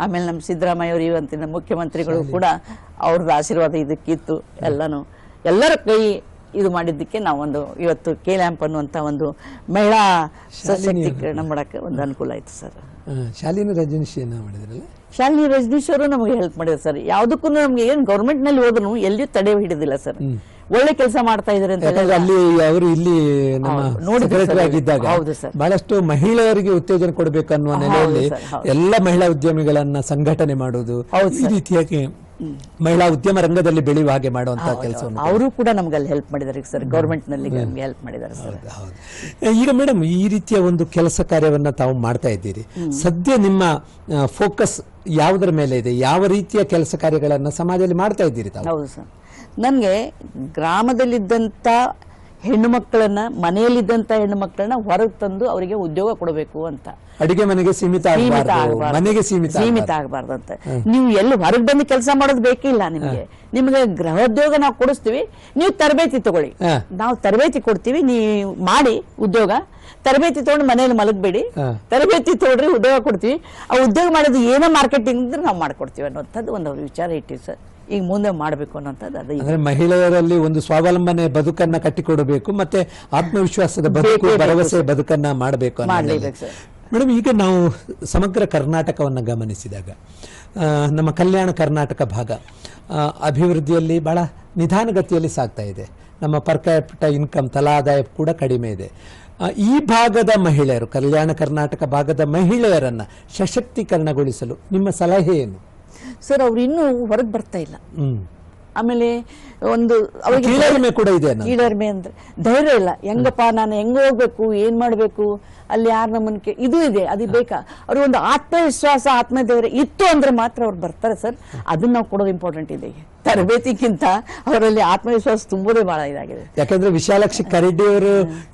ಆಮೇಲೆ ನಮ್ಮ ಸಿದ್ದರಾಮಯ್ಯ ಅವರು ಇವತ್ತಿನ ಮುಖ್ಯಮಂತ್ರಿಗಳು ಕೂಡ ಅವ್ರದ್ದು ಆಶೀರ್ವಾದ ಇದಕ್ಕಿತ್ತು ಎಲ್ಲಾನು. ಎಲ್ಲರ ಕೈ ಇದು ಮಾಡಿದ್ದಕ್ಕೆ ನಾವೊಂದು ಇವತ್ತು ಕೆ ಲ್ಯಾಂಪ್ ಅನ್ನುವಂತ ಒಂದು ಮಹಿಳಾ ಸಶಕ್ತೀಕರಣ ಮಾಡೋಕ್ಕೆ ಒಂದು ಅನುಕೂಲ ಆಯಿತು ಸರ್. ಶಾಲಿನಿ ರಜನೀಶ್ ಮಾಡಿದ್ರಲ್ಲ? ಶಾಲಿನಿ ರಜನೀಶ್ ಅವರು ನಮಗೆ ಹೆಲ್ಪ್ ಮಾಡಿದ್ರು ಸರ್. ಯಾವುದಕ್ಕೂ ನಮಗೆ ಏನು ಗೌರ್ಮೆಂಟ್ನಲ್ಲಿ ಹೋದ್ರು ಎಲ್ಲಿಯೂ ತಡೆ ಹಿಡಿದಿಲ್ಲ ಸರ್. ಒಳ್ಳೆ ಕೆಲಸ ಮಾಡ್ತಾ ಇದ್ದಾರೆ ಅಂತ ಯಾಕಂದ್ರೆ ಅಲ್ಲಿ ಅವರು ಇಲ್ಲಿ ನಮ್ಮ ಸೆಕ್ರೆಟರಿ ಆಗಿದ್ದಾಗ. ಬಹಳಷ್ಟು ಮಹಿಳೆಯರಿಗೆ ಉತ್ತೇಜನ ಕೊಡಬೇಕನ್ನುವ ನೆಲೆಯಲ್ಲಿ ಎಲ್ಲ ಮಹಿಳಾ ಉದ್ಯಮಿಗಳನ್ನ ಸಂಘಟನೆ ಮಾಡುವುದು ಈ ರೀತಿಯಾಗಿ ಮಹಿಳಾ ಉದ್ಯಮ ರಂಗದಲ್ಲಿ ಬೆಳೆಯುವ ಹಾಗೆ ಮಾಡುವಂತಹ ಕೆಲಸವನ್ನು ಅವರು ಕೂಡ ನಮ್ಗೆ ಅಲ್ಲಿ ಹೆಲ್ಪ್ ಮಾಡಿದ್ದಾರೆ ಸರ್. ಗೌರ್ಮೆಂಟ್ನಲ್ಲಿ ಹೆಲ್ಪ್ ಮಾಡಿದ್ದಾರೆ ಸರ್. ಈಗ ಮೇಡಮ್ ಈ ರೀತಿಯ ಒಂದು ಕೆಲಸ ಕಾರ್ಯವನ್ನ ತಾವು ಮಾಡ್ತಾ ಇದ್ದೀರಿ. ಸದ್ಯ ನಿಮ್ಮ ಫೋಕಸ್ ಯಾವುದರ ಮೇಲೆ ಇದೆ? ಯಾವ ರೀತಿಯ ಕೆಲಸ ಕಾರ್ಯಗಳನ್ನ ಸಮಾಜದಲ್ಲಿ ಮಾಡ್ತಾ ಇದ್ದೀರಿ ತಾವು? ಹೌದು ಸರ್. ನನಗೆ ಗ್ರಾಮದಲ್ಲಿದ್ದಂಥ ಹೆಣ್ಣು ಮಕ್ಕಳನ್ನ ಮನೆಯಲ್ಲಿದ್ದಂಥ ಹೆಣ್ಣು ಮಕ್ಕಳನ್ನ ಹೊರಗೆ ತಂದು ಅವರಿಗೆ ಉದ್ಯೋಗ ಕೊಡಬೇಕು ಅಂತ. ಅಡಿಗೆ ಮನೆಗೆ ಸೀಮಿತ ಸೀಮಿತ ಆಗಬಾರ್ದು. ಆಗಬಾರ್ದು ಮನೆಗೆ ಸೀಮಿತ ಸೀಮಿತ ಆಗಬಾರ್ದು ಅಂತ. ನೀವು ಎಲ್ಲಿ ಹೊರಗೆ ಬಂದು ಕೆಲಸ ಮಾಡೋದು ಬೇಕಿಲ್ಲ ನಿಮಗೆ. ನಿಮಗೆ ಗೃಹೋದ್ಯೋಗ ನಾವು ಕೊಡಿಸ್ತೀವಿ ನೀವು ತರಬೇತಿ ತಗೊಳ್ಳಿ. ಹಾ. ನಾವು ತರಬೇತಿ ಕೊಡ್ತೀವಿ ನೀವು ಮಾಡಿ ಉದ್ಯೋಗ. ತರಬೇತಿ ತಗೊಂಡು ಮನೇಲಿ ಮಲಗಬೇಡಿ. ಹಾ. ತರಬೇತಿ ತಗೊಳ್ರಿ ಉದ್ಯೋಗ ಕೊಡ್ತೀವಿ. ಆ ಉದ್ಯೋಗ ಮಾಡೋದು ಏನೋ ಮಾರ್ಕೆಟಿಂಗ್ ಅಂದ್ರೆ ನಾವು ಮಾಡ್ಕೊಡ್ತೀವಿ ಅನ್ನೋಂಥದ್ದು ಒಂದು ಅವ್ರ ವಿಚಾರ ಇಟ್ಟಿವಿ ಸರ್. ಈಗ ಮುಂದೆ ಮಾಡಬೇಕು ಅನ್ನೋಂಥದ್ದು ಅದು. ಅಂದ್ರೆ ಮಹಿಳೆಯರಲ್ಲಿ ಒಂದು ಸ್ವಾವಲಂಬನೆ ಬದುಕನ್ನ ಕಟ್ಟಿಕೊಡಬೇಕು ಮತ್ತೆ ಆತ್ಮವಿಶ್ವಾಸದ ಬದುಕು ಭರವಸೆ ಬದುಕನ್ನ ಮಾಡಬೇಕು ಮಾಡ್ಲೇಬೇಕು ಸರ್. ಮೇಡಮ್ ಈಗ ನಾವು ಸಮಗ್ರ ಕರ್ನಾಟಕವನ್ನು ಗಮನಿಸಿದಾಗ ಆ, ನಮ್ಮ ಕಲ್ಯಾಣ ಕರ್ನಾಟಕ ಭಾಗ ಆ, ಅಭಿವೃದ್ಧಿಯಲ್ಲಿ ಬಹಳ ನಿಧಾನಗತಿಯಲ್ಲಿ ಸಾಗ್ತಾ ಇದೆ. ನಮ್ಮ ಪರ್ ಕ್ಯಾಪಿಟ ಇನ್ಕಮ್ ತಲಾದಾಯ ಕೂಡ ಕಡಿಮೆ ಇದೆ. ಆ, ಈ ಭಾಗದ ಮಹಿಳೆಯರು ಕಲ್ಯಾಣ ಕರ್ನಾಟಕ ಭಾಗದ ಮಹಿಳೆಯರನ್ನ ಸಶಕ್ತೀಕರಣಗೊಳಿಸಲು ನಿಮ್ಮ ಸಲಹೆ ಏನು? ಸರ್ ಅವ್ರು ಇನ್ನೂ ಹೊರಗೆ ಬರ್ತಾ ಇಲ್ಲ. ಆಮೇಲೆ ಒಂದು ಅವರಿಗೆ ಕೂಡ ಇದೆ. ಕೀಳರಿಮೆ ಅಂದ್ರೆ ಧೈರ್ಯ ಇಲ್ಲ. ಹೆಂಗಪ್ಪ ನಾನು ಹೆಂಗ ಹೋಗ್ಬೇಕು ಏನ್ ಮಾಡ್ಬೇಕು ಅಲ್ಲಿ ಯಾರು ನಮ್ಮನ್ನ ಇದು ಇದೆ ಅದು ಬೇಕಾ? ಅವ್ರಿಗೆ ಒಂದು ಆತ್ಮವಿಶ್ವಾಸ ಆತ್ಮಧೈರ್ಯ ಇತ್ತು ಅಂದ್ರೆ ಮಾತ್ರ ಅವ್ರು ಬರ್ತಾರೆ ಸರ್. ಅದನ್ನ ನಾವು ಕೊಡೋದು ಇಂಪಾರ್ಟೆಂಟ್ ಇದೆ ತರಬೇತಿಗಿಂತ ಅವರಲ್ಲಿ ಆತ್ಮವಿಶ್ವಾಸ ತುಂಬೋದೇ ಬಹಳ ಇದಾಗಿದೆ. ಯಾಕಂದ್ರೆ ವಿಶಾಲಾಕ್ಷಿ ಕರಡಿ ಅವರು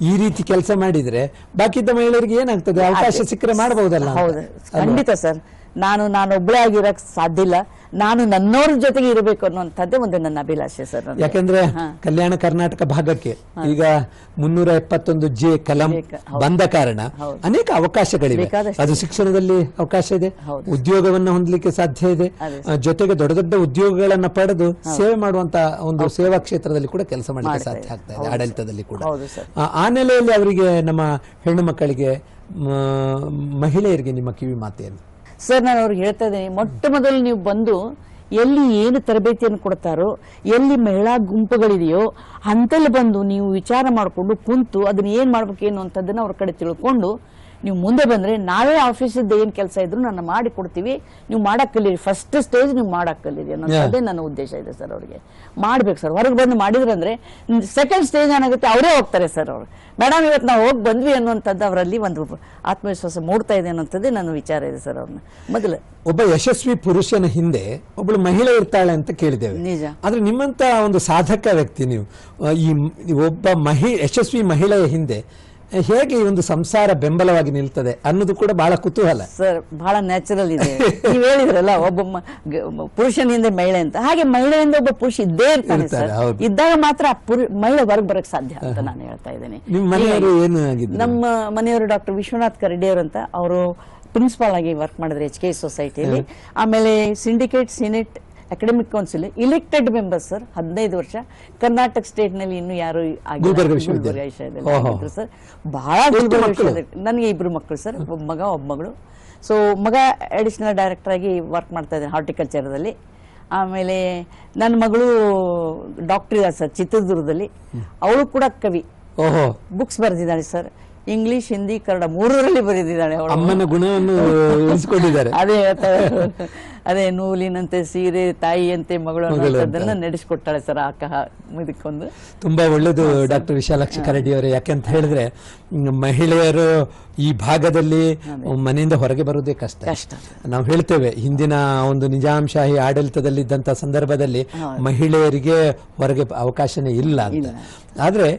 ಈ ರೀತಿ ಕೆಲಸ ಮಾಡಿದ್ರೆ ಬಾಕಿದ್ದ ಮಹಿಳೆಯರಿಗೆ ಏನಾಗ್ತದೆ? ಅವಕಾಶ ಸಿಕ್ಕರೆ ಮಾಡಬಹುದಲ್ಲ. ಹೌದು. ಖಂಡಿತ ಸರ್. ನಾನು ನಾನು ಒಬ್ಬಳೇ ಆಗಿರಕ್ ಸಾಧ್ಯ ಇಲ್ಲ. ನಾನು ನನ್ನವ್ರ ಜೊತೆಗೆ ಇರಬೇಕು ಅನ್ನುವಂಥದ್ದೇ ಒಂದು ನನ್ನ ಅಭಿಲಾಷೆ ಸರ್. ಯಾಕಂದ್ರೆ ಕಲ್ಯಾಣ ಕರ್ನಾಟಕ ಭಾಗಕ್ಕೆ ಈಗ ಮುನ್ನೂರ ಎಪ್ಪತ್ತೊಂದು ಜೆ ಕಲಂ ಬಂದ ಕಾರಣ ಅನೇಕ ಅವಕಾಶಗಳಿವೆ. ಅದು ಶಿಕ್ಷಣದಲ್ಲಿ ಅವಕಾಶ ಇದೆ ಉದ್ಯೋಗವನ್ನು ಉದ್ಯೋಗವನ್ನ ಹೊಂದಲಿಕ್ಕೆ ಸಾಧ್ಯ ಇದೆ. ಅದೇ ಆ, ಜೊತೆಗೆ ದೊಡ್ಡ ದೊಡ್ಡ ಉದ್ಯೋಗಗಳನ್ನ ಪಡೆದು ಸೇವೆ ಮಾಡುವಂತ ಒಂದು ಸೇವಾ ಕ್ಷೇತ್ರದಲ್ಲಿ ಕೂಡ ಕೆಲಸ ಮಾಡಲಿಕ್ಕೆ ಸಾಧ್ಯ ಆಗ್ತಾ ಇದೆ ಆಡಳಿತದಲ್ಲಿ ಕೂಡ. ಹೌದು ಸರ್. ಆ- ಆ ನೆಲೆಯಲ್ಲಿ ಅವರಿಗೆ ನಮ್ಮ ಹೆಣ್ಣು ಮಕ್ಕಳಿಗೆ ಮ- ಮಹಿಳೆಯರಿಗೆ ನಿಮ್ಮ ಕಿವಿ ಮಾತೇನು ಸರ್, ನಾನು ಅವ್ರಿಗೆ ಹೇಳ್ತಾ ಇದ್ದೀನಿ, ಮೊಟ್ಟ ಮೊದಲು ನೀವು ಬಂದು ಎಲ್ಲಿ ಏನು ತರಬೇತಿಯನ್ನು ಕೊಡ್ತಾರೋ, ಎಲ್ಲಿ ಮಹಿಳಾ ಗುಂಪುಗಳಿದೆಯೋ ಅಂತಲ್ಲಿ ಬಂದು ನೀವು ವಿಚಾರ ಮಾಡಿಕೊಂಡು ಕುಂತು ಅದನ್ನ ಏನು ಮಾಡ್ಬೇಕು ಏನು ಅಂತದನ್ನ ಅವ್ರ ಕಡೆ ತಿಳ್ಕೊಂಡು ನೀವು ಮುಂದೆ ಬಂದ್ರೆ ನಾವೇ ಆಫೀಸದ್ದು ಏನು ಕೆಲಸ ಇದ್ರು ನಾನು ಮಾಡಿ ಕೊಡ್ತೀವಿ. ನೀವು ಮಾಡಕ್ ಕಲೀರಿ ಫಸ್ಟ್ ಸ್ಟೇಜ್ ನೀವು ಮಾಡಕ್ ಕಲೀರಿ ಅನ್ನೋದೇ ನನ್ನ ಉದ್ದೇಶ ಇದೆ ಸರ್ ಅವ್ರಿಗೆ. ಮಾಡ್ಬೇಕು ಸರ್. ಹೊರಗೆ ಬಂದು ಮಾಡಿದ್ರಂದ್ರೆ ಸೆಕೆಂಡ್ ಸ್ಟೇಜ್ ಏನಾಗುತ್ತೆ ಅವರೇ ಹೋಗ್ತಾರೆ ಸರ್ ಅವರು. ಮೇಡಮ್ ಇವತ್ತು ನಾವು ಹೋಗಿ ಬಂದ್ವಿ ಅನ್ನುವಂಥದ್ದು ಅವರಲ್ಲಿ ಒಂದು ಆತ್ಮವಿಶ್ವಾಸ ಮೂಡ್ತಾ ಇದೆ ಅನ್ನೋಂಥದ್ದೇ ನನ್ನ ವಿಚಾರ ಇದೆ ಸರ್ ಅವ್ರನ್ನ. ಮೊದಲು ಒಬ್ಬ ಯಶಸ್ವಿ ಪುರುಷನ ಹಿಂದೆ ಒಬ್ಬಳು ಮಹಿಳೆ ಇರ್ತಾಳೆ ಅಂತ ಕೇಳಿದ್ದೇವೆ. ನಿಜ. ಆದ್ರೆ ನಿಮ್ಮಂತ ಒಂದು ಸಾಧಕ ವ್ಯಕ್ತಿ ನೀವು. ಈ ಒಬ್ಬ ಮಹಿ ಯಶಸ್ವಿ ಮಹಿಳೆಯ ಹಿಂದೆ ಹೇಗೆ ಈ ಒಂದು ಸಂಸಾರ ಬೆಂಬಲವಾಗಿ ನಿಲ್ತದೆ ಅನ್ನೋದು ಕೂಡ ಬಹಳ ಕುತೂಹಲ. ಸರ್ ಬಹಳ ನ್ಯಾಚುರಲ್ ಇದೆ. ನೀವು ಹೇಳಿದ್ರಲ್ಲ ಒಬ್ಬ ಪುರುಷನಿಂದ ಮಹಿಳೆ ಅಂತ. ಹಾಗೆ ಮಹಿಳೆಯಿಂದ ಒಬ್ಬ ಪುರುಷ ಇದ್ದೇ ಇರ್ತಾನೆ ಇರ್ತಾರೆ, ಸರ್ ಇದ್ದಾಗ ಮಾತ್ರ ಮಹಿಳೆ ಹೊರಗೆ ಬರಕ್ ಸಾಧ್ಯ ಅಂತ ನಾನು ಹೇಳ್ತಾ ಇದ್ದೇನೆ. ನಿಮ್ಮ ಮನೆಯವರು ನಮ್ಮ ಮನೆಯವರು ಡಾಕ್ಟರ್ ವಿಶ್ವನಾಥ್ ಕರಡಿ ಅವರು ಅಂತ ಅವರು ಪ್ರಿನ್ಸಿಪಾಲ್ ಆಗಿ ವರ್ಕ್ ಮಾಡಿದ್ರು ಎಚ್ ಕೆ ಸೊಸೈಟಿಯಲ್ಲಿ ಆಮೇಲೆ syndicate senate academic council elected member sir ಹದಿನೈದು ವರ್ಷ. ಕರ್ನಾಟಕ ಸ್ಟೇಟ್ನಲ್ಲಿ ಇನ್ನು ಯಾರು. ಗುಲ್ಬರ್ಗ ವಿಶ್ವವಿದ್ಯಾಲಯ. ಸರ್ ಬಹಳ ಗುಲ್ಬರ್ಗ? ವಿಶ್ವವಿದ್ಯಾಲಯ- ನನಗೆ ಇಬ್ರು ಮಕ್ಕಳು ಸರ್ ಒಬ್ಬ ಮಗ ಒಬ್ಬ ಮಗಳು. ಸೊ ಮಗ ಅಡಿಷನಲ್ ಡೈರೆಕ್ಟರ್ ಆಗಿ ವರ್ಕ್ ಮಾಡ್ತಾ ಇದ್ದಾರೆ ಹಾರ್ಟಿಕಲ್ಚರ್ದಲ್ಲಿ ಆಮೇಲೆ ನನ್ನ ಮಗಳು ಡಾಕ್ಟರ್ ಇದ್ದಾರೆ ಸರ್ ಚಿತ್ರದುರ್ಗದಲ್ಲಿ. ಅವಳು ಕೂಡ ಕವಿ. ಓಹೋ. ಬುಕ್ಸ್ ಬರೆದಿದ್ದಾಳೆ ಸರ್ ಇಂಗ್ಲಿಷ್ ಹಿಂದಿ ಕನ್ನಡ ಮೂರರಲ್ಲಿ ಬರೆದಿದ್ದಾಳೆ ಅವಳು. ಅಮ್ಮನ ಗುಣವನ್ನು ಅದೇ. ಅದೇ ನೂಲಿನಂತೆ ಸೀರೆ ತಾಯಿಯಂತೆ ಮಗಳು ಅನ್ನೋದನ್ನ ನಡೆಸಿಕೊಟ್ಟಾಳೆ ಸರ್ ಆ ಕಹ ಇದಕ್ಕೊಂದು. ತುಂಬಾ ಒಳ್ಳೇದು ಡಾಕ್ಟರ್ ವಿಶಾಲಾಕ್ಷಿ ಕರಡಿ ಅವರು. ಯಾಕೆಂತ ಹೇಳಿದ್ರೆ ಮಹಿಳೆಯರು ಈ ಭಾಗದಲ್ಲಿ ಮನೆಯಿಂದ ಹೊರಗೆ ಬರುವುದೇ ಕಷ್ಟ. ನಾವು ಹೇಳ್ತೇವೆ ಹಿಂದಿನ ಒಂದು ನಿಜಾಂಶಾಹಿ ಆಡಳಿತದಲ್ಲಿದ್ದಂಥ ಸಂದರ್ಭದಲ್ಲಿ ಮಹಿಳೆಯರಿಗೆ ಹೊರಗೆ ಅವಕಾಶನೇ ಇಲ್ಲ ಅಂತ. ಆದ್ರೆ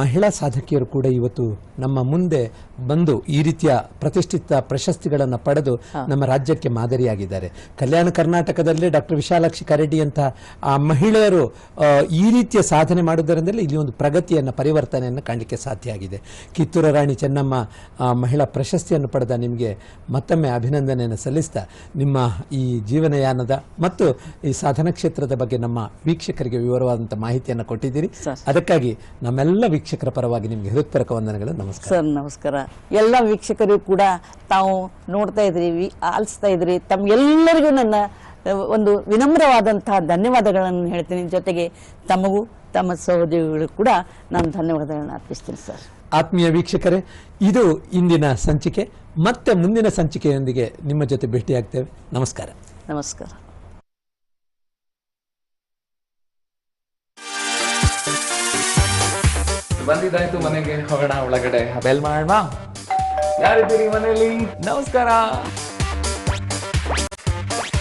ಮಹಿಳಾ ಸಾಧಕಿಯರು ಕೂಡ ಇವತ್ತು ನಮ್ಮ ಮುಂದೆ ಬಂದು ಈ ರೀತಿಯ ಪ್ರತಿಷ್ಠಿತ ಪ್ರಶಸ್ತಿಗಳನ್ನು ಪಡೆದು ನಮ್ಮ ರಾಜ್ಯಕ್ಕೆ ಮಾದರಿಯಾಗಿದ್ದಾರೆ. ಕಲ್ಯಾಣ ಕರ್ನಾಟಕದಲ್ಲಿ ಡಾಕ್ಟರ್ ವಿಶಾಲಾಕ್ಷಿ ಕರೆಡ್ಡಿ ಅಂತ ಆ ಮಹಿಳೆಯರು ಈ ರೀತಿಯ ಸಾಧನೆ ಮಾಡುವುದರಿಂದಲೇ ಇಲ್ಲಿ ಒಂದು ಪ್ರಗತಿಯನ್ನು ಪರಿವರ್ತನೆಯನ್ನು ಕಾಣಲಿಕ್ಕೆ ಸಾಧ್ಯ ಆಗಿದೆ. ಕಿತ್ತೂರ ರಾಣಿ ಚೆನ್ನಮ್ಮ ಮಹಿಳಾ ಪ್ರಶಸ್ತಿಯನ್ನು ಪಡೆದ ನಿಮಗೆ ಮತ್ತೊಮ್ಮೆ ಅಭಿನಂದನೆಯನ್ನು ಸಲ್ಲಿಸ್ತಾ ನಿಮ್ಮ ಈ ಜೀವನಯಾನದ ಮತ್ತು ಈ ಸಾಧನ ಕ್ಷೇತ್ರದ ಬಗ್ಗೆ ನಮ್ಮ ವೀಕ್ಷಕರಿಗೆ ವಿವರವಾದಂಥ ಮಾಹಿತಿಯನ್ನು ಕೊಟ್ಟಿದ್ದೀರಿ. ಅದಕ್ಕಾಗಿ ನಮ್ಮೆಲ್ಲ ವೀಕ್ಷಕರ ಪರವಾಗಿ ನಿಮಗೆ ಹೃತ್ಪರಕ ವಂದನೆಗಳು ನಮಸ್ಕಾರ. ಸರ್ ನಮಸ್ಕಾರ. ಎಲ್ಲ ವೀಕ್ಷಕರಿಗೂ ಕೂಡ ತಾವು ನೋಡ್ತಾ ಇದ್ರಿ ಆಲಿಸ್ತಾ ಇದ್ರಿ. ತಮ್ಗೆಲ್ಲರಿಗೂ ನನ್ನ ಒಂದು ವಿನಮ್ರವಾದಂತಹ ಧನ್ಯವಾದಗಳನ್ನು ಹೇಳ್ತೀನಿ. ಜೊತೆಗೆ ತಮಗೂ ತಮ್ಮ ಸಹೋದ್ಯೋಗಿಗಳು ಕೂಡ ನಾನು ಧನ್ಯವಾದಗಳನ್ನು ಅರ್ಪಿಸ್ತೀನಿ ಸರ್. ಆತ್ಮೀಯ ವೀಕ್ಷಕರೇ ಇದು ಇಂದಿನ ಸಂಚಿಕೆ. ಮತ್ತೆ ಮುಂದಿನ ಸಂಚಿಕೆಯೊಂದಿಗೆ ನಿಮ್ಮ ಜೊತೆ ಭೇಟಿಯಾಗ್ತೇವೆ. ನಮಸ್ಕಾರ. ನಮಸ್ಕಾರ. ಬಂದಿದ್ದಾಯ್ತು ಮನೆಗೆ ಹೋಗೋಣ ಒಳಗಡೆ. ಬೆಲ್ ಮಾಡೋಣ ಯಾರಿದ್ದೀರಿ ಮನೆಯಲ್ಲಿ? ನಮಸ್ಕಾರ.